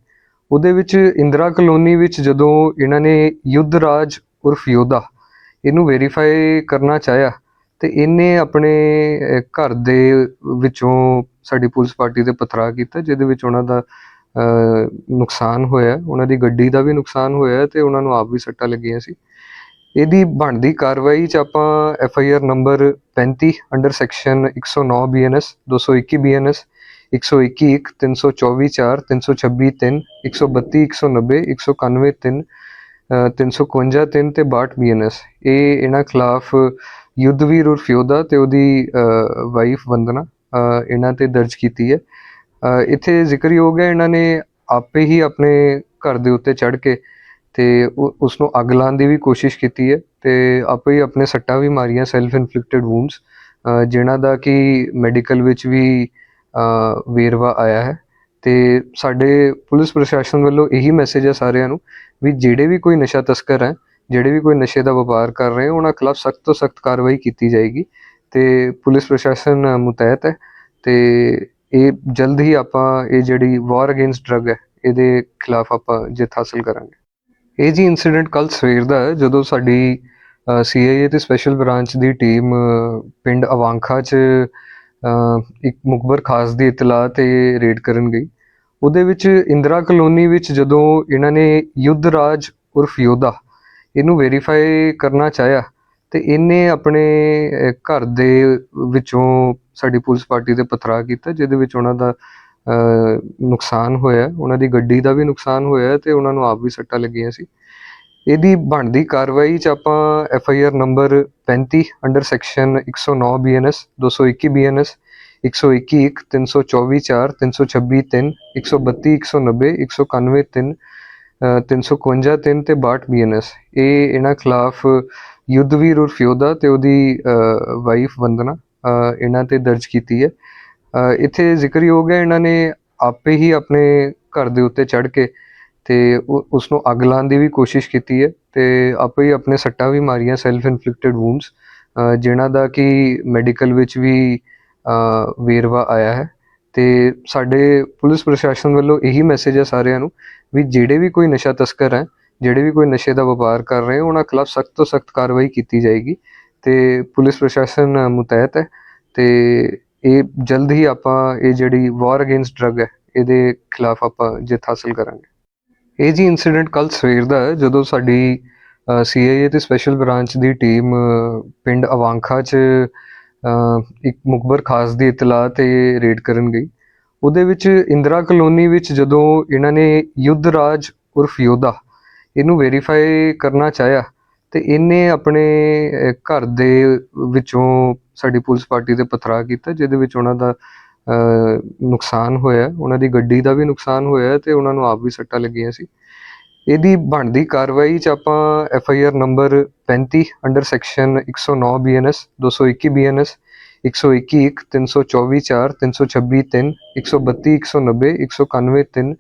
ਉਹਦੇ ਵਿੱਚ ਇੰਦਰਾ ਕਲੋਨੀ ਵਿੱਚ ਜਦੋਂ ਇਹਨਾਂ ਨੇ ਯੁੱਧ ਰਾਜ ਉਰਫ ਯੋਧਾ ਇਹਨੂੰ ਵੈਰੀਫਾਈ ਕਰਨਾ ਚਾਹਿਆ ਤੇ ਇਹਨੇ ਆਪਣੇ ਘਰ ਦੇ ਵਿੱਚੋਂ ਸਾਡੀ ਪੁਲਿਸ ਪਾਰਟੀ ਤੇ ਪਥਰਾ ਕੀਤਾ, ਜਿਹਦੇ ਵਿੱਚ ਉਹਨਾਂ ਦਾ ਨੁਕਸਾਨ ਹੋਇਆ। ਉਹਨਾਂ ਦੀ ਗੱਡੀ ਦਾ ਵੀ ਨੁਕਸਾਨ ਹੋਇਆ ਤੇ ਉਹਨਾਂ ਨੂੰ ਆਪ ਵੀ ਸੱਟਾਂ ਲੱਗੀਆਂ ਸੀ। ਇਹਦੀ ਬਣਦੀ ਕਾਰਵਾਈ ਚ ਆਪਾਂ F I R number 35 under section 109 BNS 221 BNS 121 324 4 326 3 132 190 191 3 351 3 ਤੇ 62 ਬੀਐਨਐਸ ਇਹ ਇਹਨਾਂ ਖਿਲਾਫ ਯੁੱਧਵੀਰ ਉਰਫ ਯੋਧਾ ਤੇ ਉਹਦੀ ਵਾਈਫ ਵੰਦਨਾ ਇਹਨਾਂ ਤੇ ਦਰਜ ਕੀਤੀ ਹੈ। ਇੱਥੇ ਜ਼ਿਕਰਯੋਗ ਹੈ, ਇਹਨਾਂ ਨੇ ਆਪੇ ਹੀ ਆਪਣੇ ਘਰ ਦੇ ਉੱਤੇ ਚੜ ਕੇ ਤੇ ਉਸ ਨੂੰ ਅੱਗ ਲਾਉਣ ਦੀ ਵੀ ਕੋਸ਼ਿਸ਼ ਕੀਤੀ ਹੈ ਤੇ ਆਪੇ ਹੀ ਆਪਣੇ ਸੱਟਾਂ ਵੀ ਮਾਰੀਆਂ ਸੈਲਫ ਇਨਫਲਿਕਟਡ ਵੂਨਸ ਜਿਨ੍ਹਾਂ ਦਾ ਕਿ ਮੈਡੀਕਲ ਵਿੱਚ ਵੀ ਵੇਰਵਾ ਆਇਆ ਹੈ। ਤੇ ਸਾਡੇ ਪੁਲਿਸ ਪ੍ਰਸ਼ਾਸਨ ਵੱਲੋਂ ਇਹੀ ਮੈਸੇਜ ਹੈ ਸਾਰਿਆਂ ਨੂੰ ਵੀ ਜਿਹੜੇ ਵੀ ਕੋਈ ਨਸ਼ਾ ਤਸਕਰ ਹੈ ਜਿਹੜੇ ਵੀ ਕੋਈ ਨਸ਼ੇ ਦਾ ਵਪਾਰ ਕਰ ਰਹੇ ਉਹਨਾਂ ਖਿਲਾਫ ਸਖਤ ਤੋਂ ਸਖਤ ਕਾਰਵਾਈ ਕੀਤੀ ਜਾਏਗੀ ਤੇ ਪੁਲਿਸ ਪ੍ਰਸ਼ਾਸਨ ਮੁਤਹਿਤ ਹੈ ਤੇ ਇਹ ਜਲਦ ਹੀ ਆਪਾਂ ਇਹ ਜਿਹੜੀ ਵਾਰ ਅਗੇਂਸਟ ਡਰੱਗ ਹੈ, ਇਹਦੇ ਖਿਲਾਫ ਆਪਾਂ ਜਿੱਤ ਹਾਸਲ ਕਰਾਂਗੇ। ਇਹ ਜੀ ਇਨਸੀਡੈਂਟ ਕੱਲ ਸਵੇਰ ਦਾ ਹੈ, ਜਦੋਂ ਸਾਡੀ ਸੀਆਈਏ ਤੇ ਸਪੈਸ਼ਲ ਬ੍ਰਾਂਚ ਦੀ ਟੀਮ ਪਿੰਡ ਅਵਾਂਖਾ 'ਚ ਇੱਕ ਮੁਖਬਰ ਖਾਸ ਦੀ ਇਤਲਾਹ ਤੇ ਰੇਡ ਕਰਨ ਗਈ। ਉਹਦੇ ਵਿੱਚ ਇੰਦਰਾ ਕਲੋਨੀ ਵਿੱਚ ਜਦੋਂ ਇਹਨਾਂ ਨੇ ਯੁੱਧ ਰਾਜ ਉਰਫ ਯੋਧਾ ਇਹਨੂੰ ਵੈਰੀਫਾਈ ਕਰਨਾ ਚਾਹਿਆ ਤੇ ਇਹਨੇ ਆਪਣੇ ਘਰ ਦੇ ਵਿੱਚੋਂ ਸਾਡੀ ਪੁਲਿਸ ਪਾਰਟੀ ਤੇ ਪਥਰਾ ਕੀਤਾ, ਜਿਹਦੇ ਵਿੱਚ ਉਹਨਾਂ ਦਾ ਨੁਕਸਾਨ ਹੋਇਆ, ਉਹਨਾਂ ਦੀ ਗੱਡੀ ਦਾ ਵੀ ਨੁਕਸਾਨ ਹੋਇਆ ਤੇ ਉਹਨਾਂ ਨੂੰ ਆਪ ਵੀ ਸੱਟਾਂ ਲੱਗੀਆਂ ਸੀ। ਇਹਦੀ ਬਣਦੀ ਕਾਰਵਾਈ ਚ ਆਪਾਂ F I R number 35 under section 109 BNS 221 BNS 121 324 4 326 3 132 190 191 3 351 3 ਤੇ 62 ਬੀਐਨਐਸ ਇਹ ਇਹਨਾਂ ਖਿਲਾਫ ਯੁੱਧਵੀਰ ਉਰਫ ਯੋਧਾ ਤੇ ਉਹਦੀ ਵਾਈਫ ਵੰਦਨਾ ਇਹਨਾਂ ਤੇ ਦਰਜ ਕੀਤੀ ਹੈ। ਅਹ, ਇੱਥੇ ਜ਼ਿਕਰਯੋਗ ਹੈ ਇਹਨਾਂ ਨੇ ਆਪੇ ਹੀ ਆਪਣੇ ਘਰ ਦੇ ਉੱਤੇ ਚੜ ਕੇ ਤੇ ਉਸ ਨੂੰ ਅੱਗ ਲਾਉਣ ਦੀ ਵੀ ਕੋਸ਼ਿਸ਼ ਕੀਤੀ ਹੈ ਤੇ ਆਪੇ ਹੀ ਆਪਣੇ ਸੱਟਾਂ ਵੀ ਮਾਰੀਆਂ ਸੈਲਫ ਇਨਫਲਿਕਟਡ ਵੂਨਸ ਜਿਨ੍ਹਾਂ ਦਾ ਕਿ ਮੈਡੀਕਲ ਵਿੱਚ ਵੀ ਵੇਰਵਾ ਆਇਆ ਹੈ। ਤੇ ਸਾਡੇ ਪੁਲਿਸ ਪ੍ਰਸ਼ਾਸਨ ਵੱਲੋਂ ਇਹੀ ਮੈਸੇਜ ਹੈ ਸਾਰਿਆਂ ਨੂੰ ਵੀ ਜਿਹੜੇ ਵੀ ਕੋਈ ਨਸ਼ਾ ਤਸਕਰ ਹੈ, ਜਿਹੜੇ ਵੀ ਕੋਈ ਨਸ਼ੇ ਦਾ ਵਪਾਰ ਕਰ ਰਹੇ, ਉਹਨਾਂ ਖਿਲਾਫ ਸਖਤ ਤੋਂ ਸਖਤ ਕਾਰਵਾਈ ਕੀਤੀ ਜਾਏਗੀ ਤੇ ਪੁਲਿਸ ਪ੍ਰਸ਼ਾਸਨ ਮੁਤਹਿਤ ਹੈ ਤੇ ਇਹ ਜਲਦ ਹੀ ਆਪਾਂ ਇਹ ਜਿਹੜੀ ਵਾਰ ਅਗੇਂਸਟ ਡਰੱਗ ਹੈ, ਇਹਦੇ ਖਿਲਾਫ ਆਪਾਂ ਜਿੱਤ ਹਾਸਲ ਕਰਾਂਗੇ। ਇਹ ਜੀ ਇਨਸੀਡੈਂਟ ਕੱਲ ਸਵੇਰ ਦਾ ਹੈ, ਜਦੋਂ ਸਾਡੀ ਸੀਆਈਏ ਤੇ ਸਪੈਸ਼ਲ ਬ੍ਰਾਂਚ ਦੀ ਟੀਮ ਪਿੰਡ ਅਵਾਂਖਾ 'ਚ ਇੱਕ ਮੁਖਬਰ ਖਾਸ ਦੀ ਇਤਲਾਹ ਤੇ ਰੇਡ ਕਰਨ ਗਈ। ਉਹਦੇ ਵਿੱਚ ਇੰਦਰਾ ਕਲੋਨੀ ਵਿੱਚ ਜਦੋਂ ਇਹਨਾਂ ਨੇ ਯੁੱਧਰਾਜ ਉਰਫ ਯੋਧਾ ਇਹਨੂੰ ਵੈਰੀਫਾਈ ਕਰਨਾ ਚਾਹਿਆ ਤੇ ਇਹਨੇ ਆਪਣੇ ਘਰ ਦੇ ਵਿੱਚੋਂ ਸਾਡੀ ਪੁਲਿਸ ਪਾਰਟੀ ਤੇ ਪਥਰਾ ਕੀਤਾ, ਜਿਹਦੇ ਵਿੱਚ ਉਹਨਾਂ ਦਾ ਨੁਕਸਾਨ ਹੋਇਆ, ਉਹਨਾਂ ਦੀ ਗੱਡੀ ਦਾ ਵੀ ਨੁਕਸਾਨ ਹੋਇਆ ਤੇ ਉਹਨਾਂ ਨੂੰ ਆਪ ਵੀ ਸੱਟਾਂ ਲੱਗੀਆਂ ਸੀ। ਇਹਦੀ ਬਣਦੀ ਕਾਰਵਾਈ ਚ ਆਪਾਂ F I R number 35 under section 109 BNS 221 BNS 121 324 4 326 3 132 190 191 3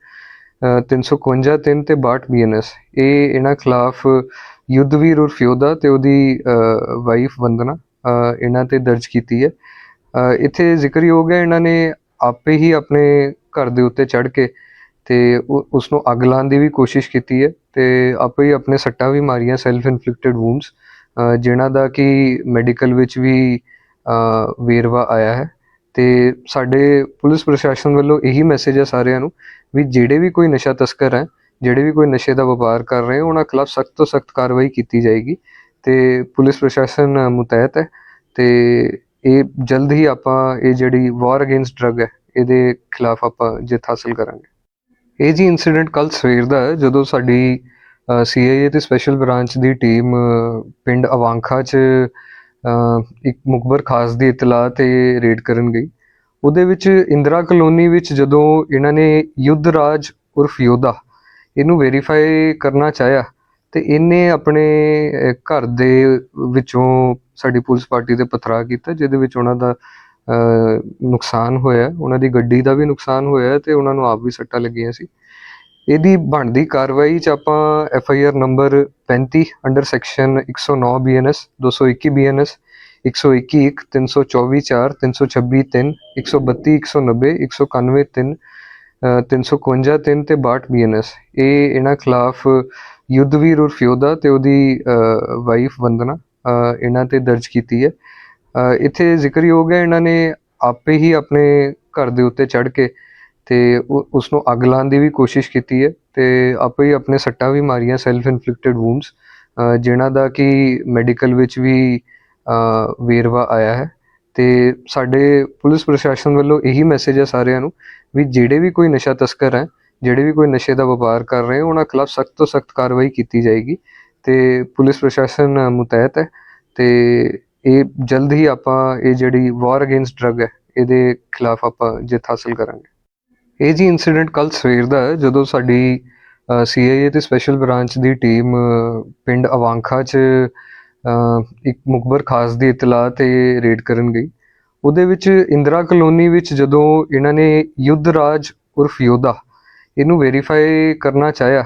351 3 ਤੇ 62 ਬੀਐਨਐਸ ਇਹ ਇਹਨਾਂ ਖਿਲਾਫ ਯੁੱਧਵੀਰ ਉਰਫ ਯੋਧਾ ਤੇ ਉਹਦੀ ਵਾਈਫ ਵੰਦਨਾ ਇਹਨਾਂ ਤੇ ਦਰਜ ਕੀਤੀ ਹੈ। ਅਹ, ਇੱਥੇ ਜ਼ਿਕਰਯੋਗ ਹੈ ਇਹਨਾਂ ਨੇ ਆਪੇ ਹੀ ਆਪਣੇ ਘਰ ਦੇ ਉੱਤੇ ਚੜ ਕੇ ਤੇ ਉਸ ਨੂੰ ਅੱਗ ਲਾਉਣ ਦੀ ਵੀ ਕੋਸ਼ਿਸ਼ ਕੀਤੀ ਹੈ ਤੇ ਆਪੇ ਹੀ ਆਪਣੇ ਸੱਟਾਂ ਵੀ ਮਾਰੀਆਂ ਸੈਲਫ ਇਨਫਲਿਕਟਡ ਵੂਨਸ ਜਿਨ੍ਹਾਂ ਦਾ ਕਿ ਮੈਡੀਕਲ ਵਿੱਚ ਵੀ ਵੇਰਵਾ ਆਇਆ ਹੈ। ਤੇ ਸਾਡੇ ਪੁਲਿਸ ਪ੍ਰਸ਼ਾਸਨ ਵੱਲੋਂ ਇਹੀ ਮੈਸੇਜ ਹੈ ਸਾਰਿਆਂ ਨੂੰ ਵੀ ਜਿਹੜੇ ਵੀ ਕੋਈ ਨਸ਼ਾ ਤਸਕਰ ਹੈ, ਜਿਹੜੇ ਵੀ ਕੋਈ ਨਸ਼ੇ ਦਾ ਵਪਾਰ ਕਰ ਰਹੇ ਉਹਨਾਂ ਖਿਲਾਫ ਸਖਤ ਤੋਂ ਸਖਤ ਕਾਰਵਾਈ ਕੀਤੀ ਜਾਏਗੀ। ਤੇ ਪੁਲਿਸ ਪ੍ਰਸ਼ਾਸਨ ਮੁਤਹਿਤ ਹੈ ਤੇ ਇਹ ਜਲਦ ਹੀ ਆਪਾਂ, ਇਹ ਜਿਹੜੀ ਵਾਰ ਅਗੇਂਸਟ ਡਰੱਗ ਹੈ, ਇਹਦੇ ਖਿਲਾਫ ਆਪਾਂ ਜਿੱਤ ਹਾਸਲ ਕਰਾਂਗੇ। ਇਹ ਜੀ ਇਨਸੀਡੈਂਟ ਕੱਲ ਸਵੇਰ ਦਾ ਹੈ, ਜਦੋਂ ਸਾਡੀ ਸੀਆਈਏ ਤੇ ਸਪੈਸ਼ਲ ਬ੍ਰਾਂਚ ਦੀ ਟੀਮ ਪਿੰਡ ਅਵਾਂਖਾ 'ਚ ਇੱਕ ਮੁਖਬਰ ਖਾਸ ਦੀ ਇਤਲਾਹ ਤੇ ਰੇਡ ਕਰਨ ਗਈ। ਉਹਦੇ ਵਿੱਚ ਇੰਦਰਾ ਕਲੋਨੀ ਵਿੱਚ ਜਦੋਂ ਇਹਨਾਂ ਨੇ ਯੁੱਧਰਾਜ ਉਰਫ ਯੋਧਾ ਇਹਨੂੰ ਵੈਰੀਫਾਈ ਕਰਨਾ ਚਾਹਿਆ, ਤੇ ਇਹਨੇ ਆਪਣੇ ਘਰ ਦੇ ਵਿੱਚੋਂ ਸਾਡੀ ਪੁਲਿਸ ਪਾਰਟੀ ਤੇ ਪਥਰਾ ਕੀਤਾ, ਜਿਹਦੇ ਵਿੱਚ ਉਹਨਾਂ ਦਾ ਨੁਕਸਾਨ ਹੋਇਆ, ਉਹਨਾਂ ਦੀ ਗੱਡੀ ਦਾ ਵੀ ਨੁਕਸਾਨ ਹੋਇਆ ਤੇ ਉਹਨਾਂ ਨੂੰ ਆਪ ਵੀ ਸੱਟਾਂ ਲੱਗੀਆਂ ਸੀ। ਇਹਦੀ ਬਣਦੀ ਕਾਰਵਾਈ ਚ ਆਪਾਂ F I R number 35 under section 109 BNS 221 BNS 121 324 4 326 3 132 190 191 3 351 3 ਤੇ 62 ਬੀਐਨਐਸ ਇਹ ਇਹਨਾਂ ਖਿਲਾਫ ਯੁੱਧਵੀਰ ਉਰਫ ਯੋਧਾ ਤੇ ਉਹਦੀ ਵਾਈਫ ਵੰਦਨਾ ਇਹਨਾਂ ਤੇ ਦਰਜ ਕੀਤੀ ਹੈ। ਇੱਥੇ ਜ਼ਿਕਰਯੋਗ ਹੈ, ਇਹਨਾਂ ਨੇ ਆਪੇ ਹੀ ਆਪਣੇ ਘਰ ਦੇ ਉੱਤੇ ਚੜ ਕੇ ਤੇ ਉਸ ਨੂੰ ਅੱਗ ਲਾਉਣ ਦੀ ਵੀ ਕੋਸ਼ਿਸ਼ ਕੀਤੀ ਹੈ ਤੇ ਆਪੇ ਹੀ ਆਪਣੇ ਸੱਟਾਂ ਵੀ ਮਾਰੀਆਂ ਸੈਲਫ ਇਨਫਲਿਕਟਡ ਵੂਨਸ ਜਿਨ੍ਹਾਂ ਦਾ ਕਿ ਮੈਡੀਕਲ ਵਿੱਚ ਵੀ ਵੇਰਵਾ ਆਇਆ ਹੈ ਤੇ ਸਾਡੇ ਪੁਲਿਸ ਪ੍ਰਸ਼ਾਸਨ ਵੱਲੋਂ ਇਹੀ ਮੈਸੇਜ ਹੈ ਸਾਰਿਆਂ ਨੂੰ ਵੀ ਜਿਹੜੇ ਵੀ ਕੋਈ ਨਸ਼ਾ ਤਸਕਰ ਹੈ, ਜਿਹੜੇ ਵੀ ਕੋਈ ਨਸ਼ੇ ਦਾ ਵਪਾਰ ਕਰ ਰਹੇ ਉਹਨਾਂ ਖਿਲਾਫ ਸਖਤ ਤੋਂ ਸਖਤ ਕਾਰਵਾਈ ਕੀਤੀ ਜਾਏਗੀ ਤੇ ਪੁਲਿਸ ਪ੍ਰਸ਼ਾਸਨ ਮੁਤਹਿਤ ਹੈ ਤੇ ਇਹ ਜਲਦ ਹੀ ਆਪਾਂ ਇਹ ਜਿਹੜੀ ਵਾਰ ਅਗੇਂਸਟ ਡਰੱਗ ਹੈ, ਇਹਦੇ ਖਿਲਾਫ ਆਪਾਂ ਜਿੱਤ ਹਾਸਲ ਕਰਾਂਗੇ। ਇਹ ਜੀ ਇਨਸੀਡੈਂਟ ਕੱਲ ਸਵੇਰ ਦਾ ਜਦੋਂ ਸਾਡੀ ਸੀਆਈਏ ਤੇ ਸਪੈਸ਼ਲ ਬ੍ਰਾਂਚ ਦੀ ਟੀਮ ਪਿੰਡ ਅਵਾਂਖਾ 'ਚ ਇੱਕ ਮੁਖਬਰ ਖਾਸ ਦੀ ਇਤਲਾਹ ਤੇ ਰੇਡ ਕਰਨ ਗਈ। ਉਹਦੇ ਵਿੱਚ ਇੰਦਰਾ ਕਲੋਨੀ ਵਿੱਚ ਜਦੋਂ ਇਹਨਾਂ ਨੇ ਯੁੱਧਰਾਜ ਉਰਫ ਯੋਧਾ ਇਹਨੂੰ ਵੈਰੀਫਾਈ ਕਰਨਾ ਚਾਹਿਆ,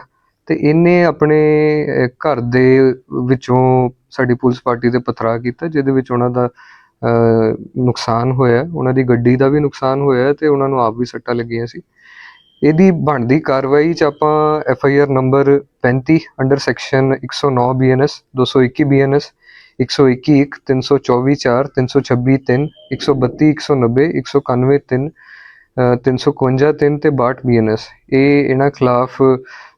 ਤੇ ਇਹਨੇ ਆਪਣੇ ਘਰ ਦੇ ਵਿੱਚੋਂ ਸਾਡੀ ਪੁਲਿਸ ਪਾਰਟੀ ਤੇ ਪਥਰਾ ਕੀਤਾ ਜਿਹਦੇ ਵਿੱਚ ਉਹਨਾਂ ਦਾ ਅਹ, ਨੁਕਸਾਨ ਹੋਇਆ ਉਹਨਾਂ ਦੀ ਗੱਡੀ ਦਾ ਵੀ ਨੁਕਸਾਨ ਹੋਇਆ ਤੇ ਉਹਨਾਂ ਨੂੰ ਆਪ ਵੀ ਸੱਟਾਂ ਲੱਗੀਆਂ ਸੀ। ਇਹਦੀ ਬਣਦੀ ਕਾਰਵਾਈ ਚ ਆਪਾਂ F I R number 35 under section 109 BNS 221 BNS 121 324 4 326 3 132 190 191 3 351 3 ਤੇ 62 ਬੀਐਨਐਸ ਇਹ ਇਹਨਾਂ ਖਿਲਾਫ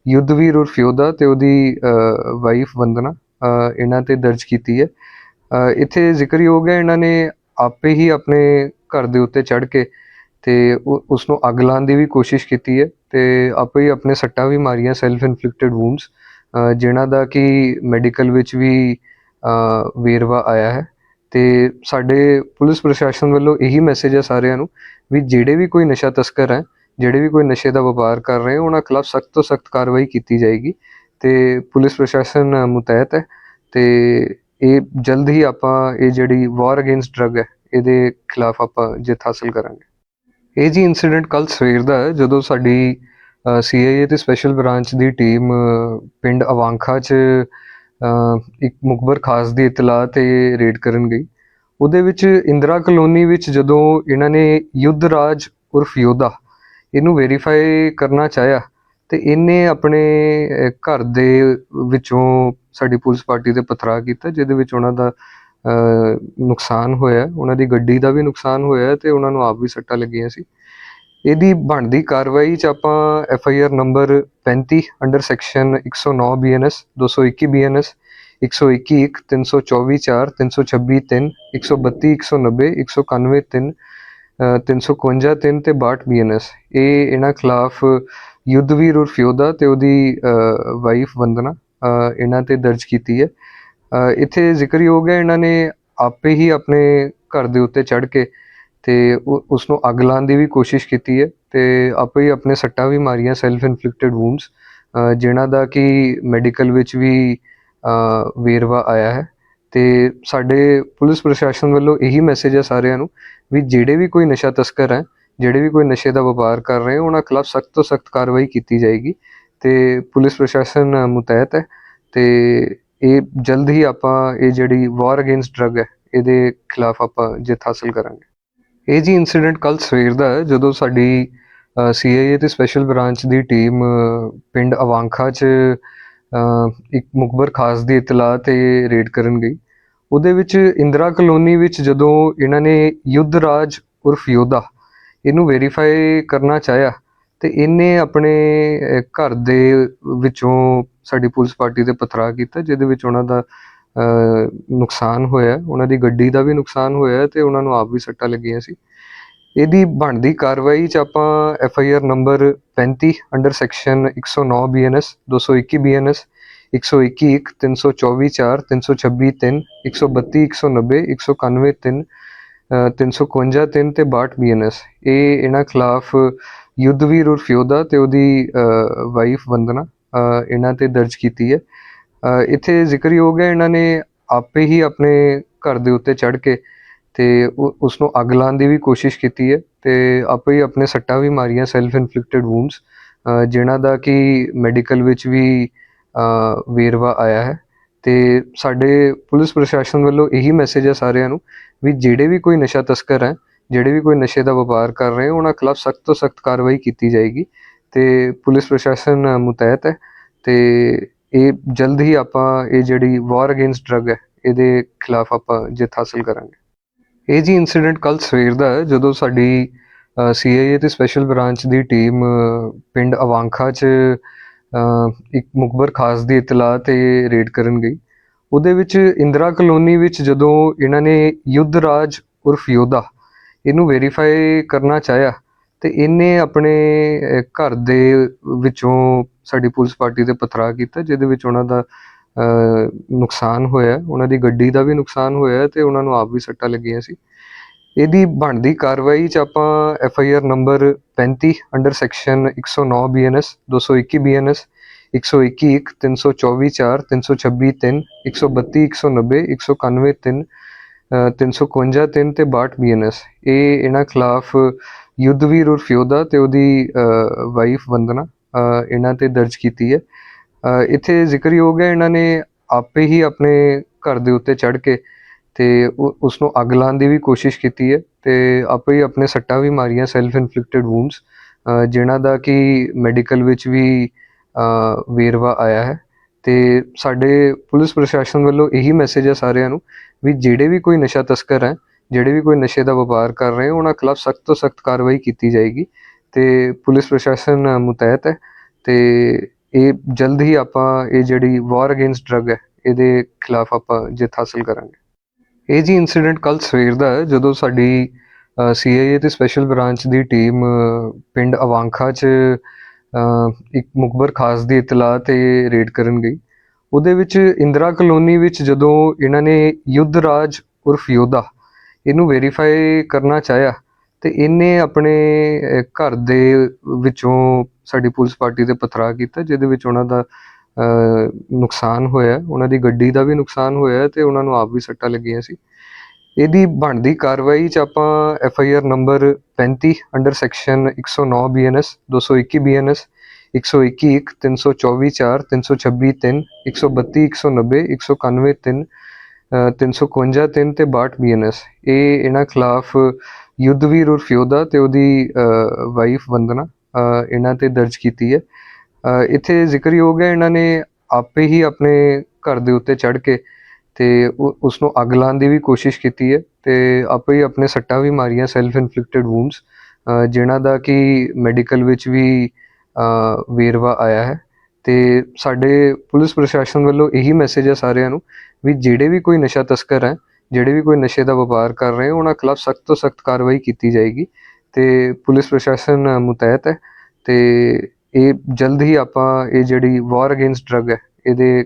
ਯੁੱਧਵੀਰ ਉਰਫ ਯੋਧਾ ਤੇ ਉਹਦੀ ਵਾਈਫ ਵੰਦਨਾ ਇਹਨਾਂ ਤੇ ਦਰਜ ਕੀਤੀ ਹੈ। ਇੱਥੇ ਜ਼ਿਕਰਯੋਗ ਹੈ, ਇਹਨਾਂ ਨੇ ਆਪੇ ਹੀ ਆਪਣੇ ਘਰ ਦੇ ਉੱਤੇ ਚੜ ਕੇ ਤੇ ਉਸ ਨੂੰ ਅੱਗ ਲਾਉਣ ਦੀ ਵੀ ਕੋਸ਼ਿਸ਼ ਕੀਤੀ ਹੈ ਤੇ ਆਪੇ ਹੀ ਆਪਣੇ ਸੱਟਾਂ ਵੀ ਮਾਰੀਆਂ ਸੈਲਫ ਇਨਫਲਿਕਟਡ ਵੂਨਸ ਜਿਨ੍ਹਾਂ ਦਾ ਕਿ ਮੈਡੀਕਲ ਵਿੱਚ ਵੀ ਵੇਰਵਾ ਆਇਆ ਹੈ। ਤੇ ਸਾਡੇ ਪੁਲਿਸ ਪ੍ਰਸ਼ਾਸਨ ਵੱਲੋਂ ਇਹੀ ਮੈਸੇਜ ਹੈ ਸਾਰਿਆਂ ਨੂੰ ਵੀ ਜਿਹੜੇ ਵੀ ਕੋਈ ਨਸ਼ਾ ਤਸਕਰ ਹੈ, ਜਿਹੜੇ ਵੀ ਕੋਈ ਨਸ਼ੇ ਦਾ ਵਪਾਰ ਕਰ ਰਹੇ, ਉਹਨਾਂ ਖਿਲਾਫ ਸਖਤ ਤੋਂ ਸਖਤ ਕਾਰਵਾਈ ਕੀਤੀ ਜਾਏਗੀ। ਤੇ ਪੁਲਿਸ ਪ੍ਰਸ਼ਾਸਨ ਮੁਤਹਿਤ ਹੈ ਤੇ ਇਹ ਜਲਦ ਹੀ ਆਪਾਂ ਇਹ ਜਿਹੜੀ ਵਾਰ ਅਗੇਂਸਟ ਡਰੱਗ ਹੈ, ਇਹਦੇ ਖਿਲਾਫ ਆਪਾਂ ਜਿੱਤ ਹਾਸਲ ਕਰਾਂਗੇ। ਇਹ ਜੀ ਇਨਸੀਡੈਂਟ ਕੱਲ ਸਵੇਰ ਦਾ ਹੈ, ਜਦੋਂ ਸਾਡੀ ਸੀਆਈਏ ਤੇ ਸਪੈਸ਼ਲ ਬ੍ਰਾਂਚ ਦੀ ਟੀਮ ਪਿੰਡ ਅਵਾਂਖਾ 'ਚ ਇੱਕ ਮੁਖਬਰ ਖਾਸ ਦੀ ਇਤਲਾਹ ਤੇ ਰੇਡ ਕਰਨ ਗਈ। ਉਹਦੇ ਵਿੱਚ ਇੰਦਰਾ ਕਲੋਨੀ ਵਿੱਚ ਜਦੋਂ ਇਹਨਾਂ ਨੇ ਯੁੱਧ ਰਾਜ ਉਰਫ ਯੋਧਾ, ਇਹਨੂੰ ਵੈਰੀਫਾਈ ਕਰਨਾ ਚਾਹਿਆ ਤੇ ਇਹਨੇ ਆਪਣੇ ਘਰ ਦੇ ਵਿੱਚੋਂ ਸਾਡੀ ਪੁਲਿਸ ਪਾਰਟੀ ਤੇ ਪਥਰਾਅ ਕੀਤਾ, ਜਿਹਦੇ ਵਿੱਚ ਉਹਨਾਂ ਦਾ ਨੁਕਸਾਨ ਹੋਇਆ, ਉਹਨਾਂ ਦੀ ਗੱਡੀ ਦਾ ਵੀ ਨੁਕਸਾਨ ਹੋਇਆ ਅਤੇ ਉਹਨਾਂ ਨੂੰ ਆਪ ਵੀ ਸੱਟਾਂ ਲੱਗੀਆਂ ਸੀ। ਇਹਦੀ ਬਣਦੀ ਕਾਰਵਾਈ ਚ ਆਪਾਂ F I R number 35 under section 109 BNS 221 BNS 121 1 324 4 326 3 132 190 191 3 351 3 ਤੇ 62 ਬੀਐਨਐਸ ਇਹ ਇਹਨਾਂ ਖਿਲਾਫ ਯੁੱਧਵੀਰ ਉਰਫ ਯੋਧਾ ਤੇ ਉਹਦੀ ਵਾਈਫ ਵੰਦਨਾ ਇਹਨਾਂ ਤੇ ਦਰਜ ਕੀਤੀ ਹੈ। ਇੱਥੇ ਜ਼ਿਕਰਯੋਗ ਹੈ, ਇਹਨਾਂ ਨੇ ਆਪੇ ਹੀ ਆਪਣੇ ਘਰ ਦੇ ਉੱਤੇ ਚੜ ਕੇ ਤੇ ਉਸ ਨੂੰ ਅੱਗ ਲਾਉਣ ਦੀ ਵੀ ਕੋਸ਼ਿਸ਼ ਕੀਤੀ ਹੈ ਤੇ ਆਪੇ ਹੀ ਆਪਣੇ ਸੱਟਾਂ ਵੀ ਮਾਰੀਆਂ ਸੈਲਫ ਇਨਫਲਿਕਟਡ ਵੂਨਸ ਜਿਨ੍ਹਾਂ ਦਾ ਕਿ ਮੈਡੀਕਲ ਵਿੱਚ ਵੀ ਵੇਰਵਾ ਆਇਆ ਹੈ। ਤੇ ਸਾਡੇ ਪੁਲਿਸ ਪ੍ਰਸ਼ਾਸਨ ਵੱਲੋਂ ਇਹੀ ਮੈਸੇਜ ਹੈ ਸਾਰਿਆਂ ਨੂੰ ਵੀ ਜਿਹੜੇ ਵੀ ਕੋਈ ਨਸ਼ਾ ਤਸਕਰ ਹੈ ਜਿਹੜੇ ਵੀ ਕੋਈ ਨਸ਼ੇ ਦਾ ਵਪਾਰ ਕਰ ਰਹੇ, ਉਹਨਾਂ ਖਿਲਾਫ ਸਖਤ ਤੋਂ ਸਖਤ ਕਾਰਵਾਈ ਕੀਤੀ ਜਾਏਗੀ ਤੇ ਪੁਲਿਸ ਪ੍ਰਸ਼ਾਸਨ ਮੁਤਹਿਤ ਹੈ ਤੇ ਇਹ ਜਲਦ ਹੀ ਆਪਾਂ ਇਹ ਜਿਹੜੀ ਵਾਰ ਅਗੇਂਸਟ ਡਰੱਗ ਹੈ, ਇਹਦੇ ਖਿਲਾਫ ਆਪਾਂ ਜਿੱਤ ਹਾਸਲ ਕਰਾਂਗੇ। ਇਹ ਜੀ ਇਨਸੀਡੈਂਟ ਕੱਲ ਸਵੇਰ ਦਾ ਹੈ, ਜਦੋਂ ਸਾਡੀ ਸੀਆਈਏ ਤੇ ਸਪੈਸ਼ਲ ਬ੍ਰਾਂਚ ਦੀ ਟੀਮ ਪਿੰਡ ਅਵਾਂਖਾ 'ਚ ਇੱਕ ਮੁਖਬਰ ਖਾਸ ਦੀ ਇਤਲਾਹ ਤੇ ਰੇਡ ਕਰਨ ਗਈ। ਉਹਦੇ ਵਿੱਚ ਇੰਦਰਾ ਕਲੋਨੀ ਵਿੱਚ ਜਦੋਂ ਇਹਨਾਂ ਨੇ ਯੁੱਧ ਰਾਜ ਉਰਫ ਯੋਧਾ ਇਹਨੂੰ ਵੈਰੀਫਾਈ ਕਰਨਾ ਚਾਹਿਆ ਤੇ ਇਹਨੇ ਆਪਣੇ ਘਰ ਦੇ ਵਿੱਚੋਂ ਸਾਡੀ ਪੁਲਿਸ ਪਾਰਟੀ ਤੇ ਪਥਰਾ ਕੀਤਾ, ਜਿਹਦੇ ਵਿੱਚ ਉਹਨਾਂ ਦਾ ਨੁਕਸਾਨ ਹੋਇਆ, ਉਹਨਾਂ ਦੀ ਗੱਡੀ ਦਾ ਵੀ ਨੁਕਸਾਨ ਹੋਇਆ ਤੇ ਉਹਨਾਂ ਨੂੰ ਆਪ ਵੀ ਸੱਟਾਂ ਲੱਗੀਆਂ ਸੀ। ਇਹਦੀ ਬਣਦੀ ਕਾਰਵਾਈ ਚ ਆਪਾਂ F I R number 35 under section 109 BNS 221 BNS 121 1 324 4 326 3 132 190 191 3 351 3 ਤੇ 62 ਬੀਐਨਐਸ ਇਹ ਇਹਨਾਂ ਖਿਲਾਫ ਯੁੱਧਵੀਰ ਉਰਫ ਯੋਧਾ ਤੇ ਉਹਦੀ ਵਾਈਫ ਵੰਦਨਾ ਇਹਨਾਂ ਤੇ ਦਰਜ ਕੀਤੀ ਹੈ। ਇੱਥੇ ਜ਼ਿਕਰਯੋਗ ਹੈ, ਇਹਨਾਂ ਨੇ ਆਪੇ ਹੀ ਆਪਣੇ ਘਰ ਦੇ ਉੱਤੇ ਚੜ ਕੇ ਤੇ ਉਸ ਨੂੰ ਅੱਗ ਲਾਉਣ ਦੀ ਵੀ ਕੋਸ਼ਿਸ਼ ਕੀਤੀ ਹੈ ਤੇ ਆਪੇ ਹੀ ਆਪਣੇ ਸੱਟਾਂ ਵੀ ਮਾਰੀਆਂ ਸੈਲਫ ਇਨਫਲਿਕਟਡ ਵੂਨਸ ਜਿਨ੍ਹਾਂ ਦਾ ਕਿ ਮੈਡੀਕਲ ਵਿੱਚ ਵੀ ਵੇਰਵਾ ਆਇਆ ਹੈ। ਤੇ ਸਾਡੇ ਪੁਲਿਸ ਪ੍ਰਸ਼ਾਸਨ ਵੱਲੋਂ ਇਹੀ ਮੈਸੇਜ ਹੈ ਸਾਰਿਆਂ ਨੂੰ ਵੀ ਜਿਹੜੇ ਵੀ ਕੋਈ ਨਸ਼ਾ ਤਸਕਰ ਹੈ, ਜਿਹੜੇ ਵੀ ਕੋਈ ਨਸ਼ੇ ਦਾ ਵਪਾਰ ਕਰ ਰਹੇ, ਉਹਨਾਂ ਖਿਲਾਫ ਸਖਤ ਤੋਂ ਸਖਤ ਕਾਰਵਾਈ ਕੀਤੀ ਜਾਏਗੀ ਤੇ ਪੁਲਿਸ ਪ੍ਰਸ਼ਾਸਨ ਮੁਤਹਿਤ ਹੈ ਤੇ ਇਹ ਜਲਦ ਹੀ ਆਪਾਂ ਇਹ ਜਿਹੜੀ ਵਾਰ ਅਗੇਂਸਟ ਡਰੱਗ ਹੈ, ਇਹਦੇ ਖਿਲਾਫ ਆਪਾਂ ਜਿੱਤ ਹਾਸਲ ਕਰਾਂਗੇ। ਇਹ ਜੀ ਇਨਸੀਡੈਂਟ ਕੱਲ ਸਵੇਰ ਦਾ ਜਦੋਂ ਸਾਡੀ ਸੀਆਈਏ ਤੇ ਸਪੈਸ਼ਲ ਬ੍ਰਾਂਚ ਦੀ ਟੀਮ ਪਿੰਡ ਅਵਾਂਖਾ 'ਚ ਇੱਕ ਮੁਖਬਰ ਖਾਸ ਦੀ ਇਤਲਾਹ ਤੇ ਰੇਡ ਕਰਨ ਗਈ। ਉਹਦੇ ਵਿੱਚ ਇੰਦਰਾ ਕਲੋਨੀ ਵਿੱਚ ਜਦੋਂ ਇਹਨਾਂ ਨੇ ਯੁੱਧ ਰਾਜ ਉਰਫ ਯੋਧਾ ਇਹਨੂੰ ਵੈਰੀਫਾਈ ਕਰਨਾ ਚਾਹਿਆ ਤੇ ਇਹਨੇ ਆਪਣੇ ਘਰ ਦੇ ਵਿੱਚੋਂ ਸਾਡੀ ਪੁਲਿਸ ਪਾਰਟੀ ਤੇ ਪਥਰਾ ਕੀਤਾ ਜਿਹਦੇ ਵਿੱਚ ਉਹਨਾਂ ਦਾ ਅਹ, ਨੁਕਸਾਨ ਹੋਇਆ। ਉਹਨਾਂ ਦੀ ਗੱਡੀ ਦਾ ਵੀ ਨੁਕਸਾਨ ਹੋਇਆ ਤੇ ਉਹਨਾਂ ਨੂੰ ਆਪ ਵੀ ਸੱਟਾਂ ਲੱਗੀਆਂ ਸੀ। ਇਹਦੀ ਬਣਦੀ ਕਾਰਵਾਈ ਚ ਆਪਾਂ F I R number 35 under section 109 BNS 221 BNS 121 1 324 4 326 3 132 190 191 3 351 3 ਤੇ 62 ਬੀਐਨਐਸ ਇਹ ਇਹਨਾਂ ਖਿਲਾਫ ਯੁੱਧਵੀਰ ਉਰਫ ਯੋਧਾ ਤੇ ਉਹਦੀ ਵਾਈਫ ਵੰਦਨਾ ਇਹਨਾਂ ਤੇ ਦਰਜ ਕੀਤੀ ਹੈ। ਇੱਥੇ ਜ਼ਿਕਰਯੋਗ ਹੈ, ਇਹਨਾਂ ਨੇ ਆਪੇ ਹੀ ਆਪਣੇ ਘਰ ਦੇ ਉੱਤੇ ਚੜ ਕੇ ਤੇ ਉਸ ਨੂੰ ਅੱਗ ਲਾਉਣ ਦੀ ਵੀ ਕੋਸ਼ਿਸ਼ ਕੀਤੀ ਹੈ ਤੇ ਆਪੇ ਹੀ ਆਪਣੇ ਸੱਟਾਂ ਵੀ ਮਾਰੀਆਂ ਸੈਲਫ ਇਨਫਲਿਕਟਡ ਵੂਨਸ ਜਿਨ੍ਹਾਂ ਦਾ ਕਿ ਮੈਡੀਕਲ ਵਿੱਚ ਵੀ ਵੇਰਵਾ ਆਇਆ ਹੈ। ਤੇ ਸਾਡੇ ਪੁਲਿਸ ਪ੍ਰਸ਼ਾਸਨ ਵੱਲੋਂ ਇਹੀ ਮੈਸੇਜ ਹੈ ਸਾਰਿਆਂ ਨੂੰ ਵੀ ਜਿਹੜੇ ਵੀ ਕੋਈ ਨਸ਼ਾ ਤਸਕਰ ਹੈ, ਜਿਹੜੇ ਵੀ ਕੋਈ ਨਸ਼ੇ ਦਾ ਵਪਾਰ ਕਰ ਰਹੇ, ਉਹਨਾਂ ਖਿਲਾਫ ਸਖਤ ਤੋਂ ਸਖਤ ਕਾਰਵਾਈ ਕੀਤੀ ਜਾਏਗੀ। ਤੇ ਪੁਲਿਸ ਪ੍ਰਸ਼ਾਸਨ ਮੁਤਹਿਤ ਹੈ ਤੇ ਇਹ ਜਲਦ ਹੀ ਆਪਾਂ, ਇਹ ਜਿਹੜੀ ਵਾਰ ਅਗੇਂਸਟ ਡਰੱਗ ਹੈ, ਇਹਦੇ ਖਿਲਾਫ ਆਪਾਂ ਜਿੱਤ ਹਾਸਲ ਕਰਾਂਗੇ। ਇਹ ਜੀ ਇਨਸੀਡੈਂਟ ਕੱਲ ਸਵੇਰ ਦਾ ਹੈ, ਜਦੋਂ ਸਾਡੀ ਸੀਆਈਏ ਤੇ ਸਪੈਸ਼ਲ ਬ੍ਰਾਂਚ ਦੀ ਟੀਮ ਪਿੰਡ ਅਵਾਂਖਾ 'ਚ ਇੱਕ ਮੁਖਬਰ ਖਾਸ ਦੀ ਇਤਲਾਹ ਤੇ ਰੇਡ ਕਰਨ ਗਈ। ਉਹਦੇ ਵਿੱਚ ਇੰਦਰਾ ਕਲੋਨੀ ਵਿੱਚ ਜਦੋਂ ਇਹਨਾਂ ਨੇ ਯੁੱਧ ਰਾਜ ਉਰਫ ਯੋਧਾ ਇਹਨੂੰ ਵੈਰੀਫਾਈ ਕਰਨਾ ਚਾਹਿਆ, ਤੇ ਇਹਨੇ ਆਪਣੇ ਘਰ ਦੇ ਵਿੱਚੋਂ ਸਾਡੀ ਪੁਲਿਸ ਪਾਰਟੀ ਤੇ ਪਥਰਾ ਕੀਤਾ, ਜਿਹਦੇ ਵਿੱਚ ਉਹਨਾਂ ਦਾ ਨੁਕਸਾਨ ਹੋਇਆ, ਉਹਨਾਂ ਦੀ ਗੱਡੀ ਦਾ ਵੀ ਨੁਕਸਾਨ ਹੋਇਆ ਤੇ ਉਹਨਾਂ ਨੂੰ ਆਪ ਵੀ ਸੱਟਾਂ ਲੱਗੀਆਂ ਸੀ। ਇਹਦੀ ਬਣਦੀ ਕਾਰਵਾਈ ਚ ਆਪਾਂ F I R number 35 under section 109 BNS 221 BNS 121 1 324 4 326 3 132 190 191 3 351 3 ਤੇ 62 ਬੀਐਨਐਸ ਇਹ ਇਹਨਾਂ ਖਿਲਾਫ ਯੁੱਧਵੀਰ ਉਰਫ ਯੋਧਾ ਤੇ ਉਹਦੀ ਵਾਈਫ ਵੰਦਨਾ ਇਹਨਾਂ ਤੇ ਦਰਜ ਕੀਤੀ ਹੈ। ਇੱਥੇ ਜ਼ਿਕਰਯੋਗ ਹੈ, ਇਹਨਾਂ ਨੇ ਆਪੇ ਹੀ ਆਪਣੇ ਘਰ ਦੇ ਉੱਤੇ ਚੜ੍ਹ ਕੇ ਤੇ ਉਸ ਨੂੰ ਅੱਗ ਲਾਉਣ ਦੀ ਵੀ ਕੋਸ਼ਿਸ਼ ਕੀਤੀ ਹੈ ਤੇ ਆਪੇ ਹੀ ਆਪਣੇ ਸੱਟਾਂ ਵੀ ਮਾਰੀਆਂ ਸੈਲਫ ਇਨਫਲਿਕਟਡ ਵੂਨਸ ਜਿਨ੍ਹਾਂ ਦਾ ਕਿ ਮੈਡੀਕਲ ਵਿੱਚ ਵੀ ਵੇਰਵਾ ਆਇਆ ਹੈ। ਤੇ ਸਾਡੇ ਪੁਲਿਸ ਪ੍ਰਸ਼ਾਸਨ ਵੱਲੋਂ ਇਹੀ ਮੈਸੇਜ ਹੈ ਸਾਰਿਆਂ ਨੂੰ ਵੀ ਜਿਹੜੇ ਵੀ ਕੋਈ ਨਸ਼ਾ ਤਸਕਰ ਹੈ, ਜਿਹੜੇ ਵੀ ਕੋਈ ਨਸ਼ੇ ਦਾ ਵਪਾਰ ਕਰ ਰਹੇ, ਉਹਨਾਂ ਖਿਲਾਫ ਸਖਤ ਤੋਂ ਸਖਤ ਕਾਰਵਾਈ ਕੀਤੀ ਜਾਏਗੀ ਤੇ ਪੁਲਿਸ ਪ੍ਰਸ਼ਾਸਨ ਮੁਤਹਿਤ ਹੈ ਤੇ ਇਹ ਜਲਦ ਹੀ ਆਪਾਂ ਇਹ ਜਿਹੜੀ ਵਾਰ ਅਗੇਂਸਟ ਡਰੱਗ ਹੈ ਇਹਦੇ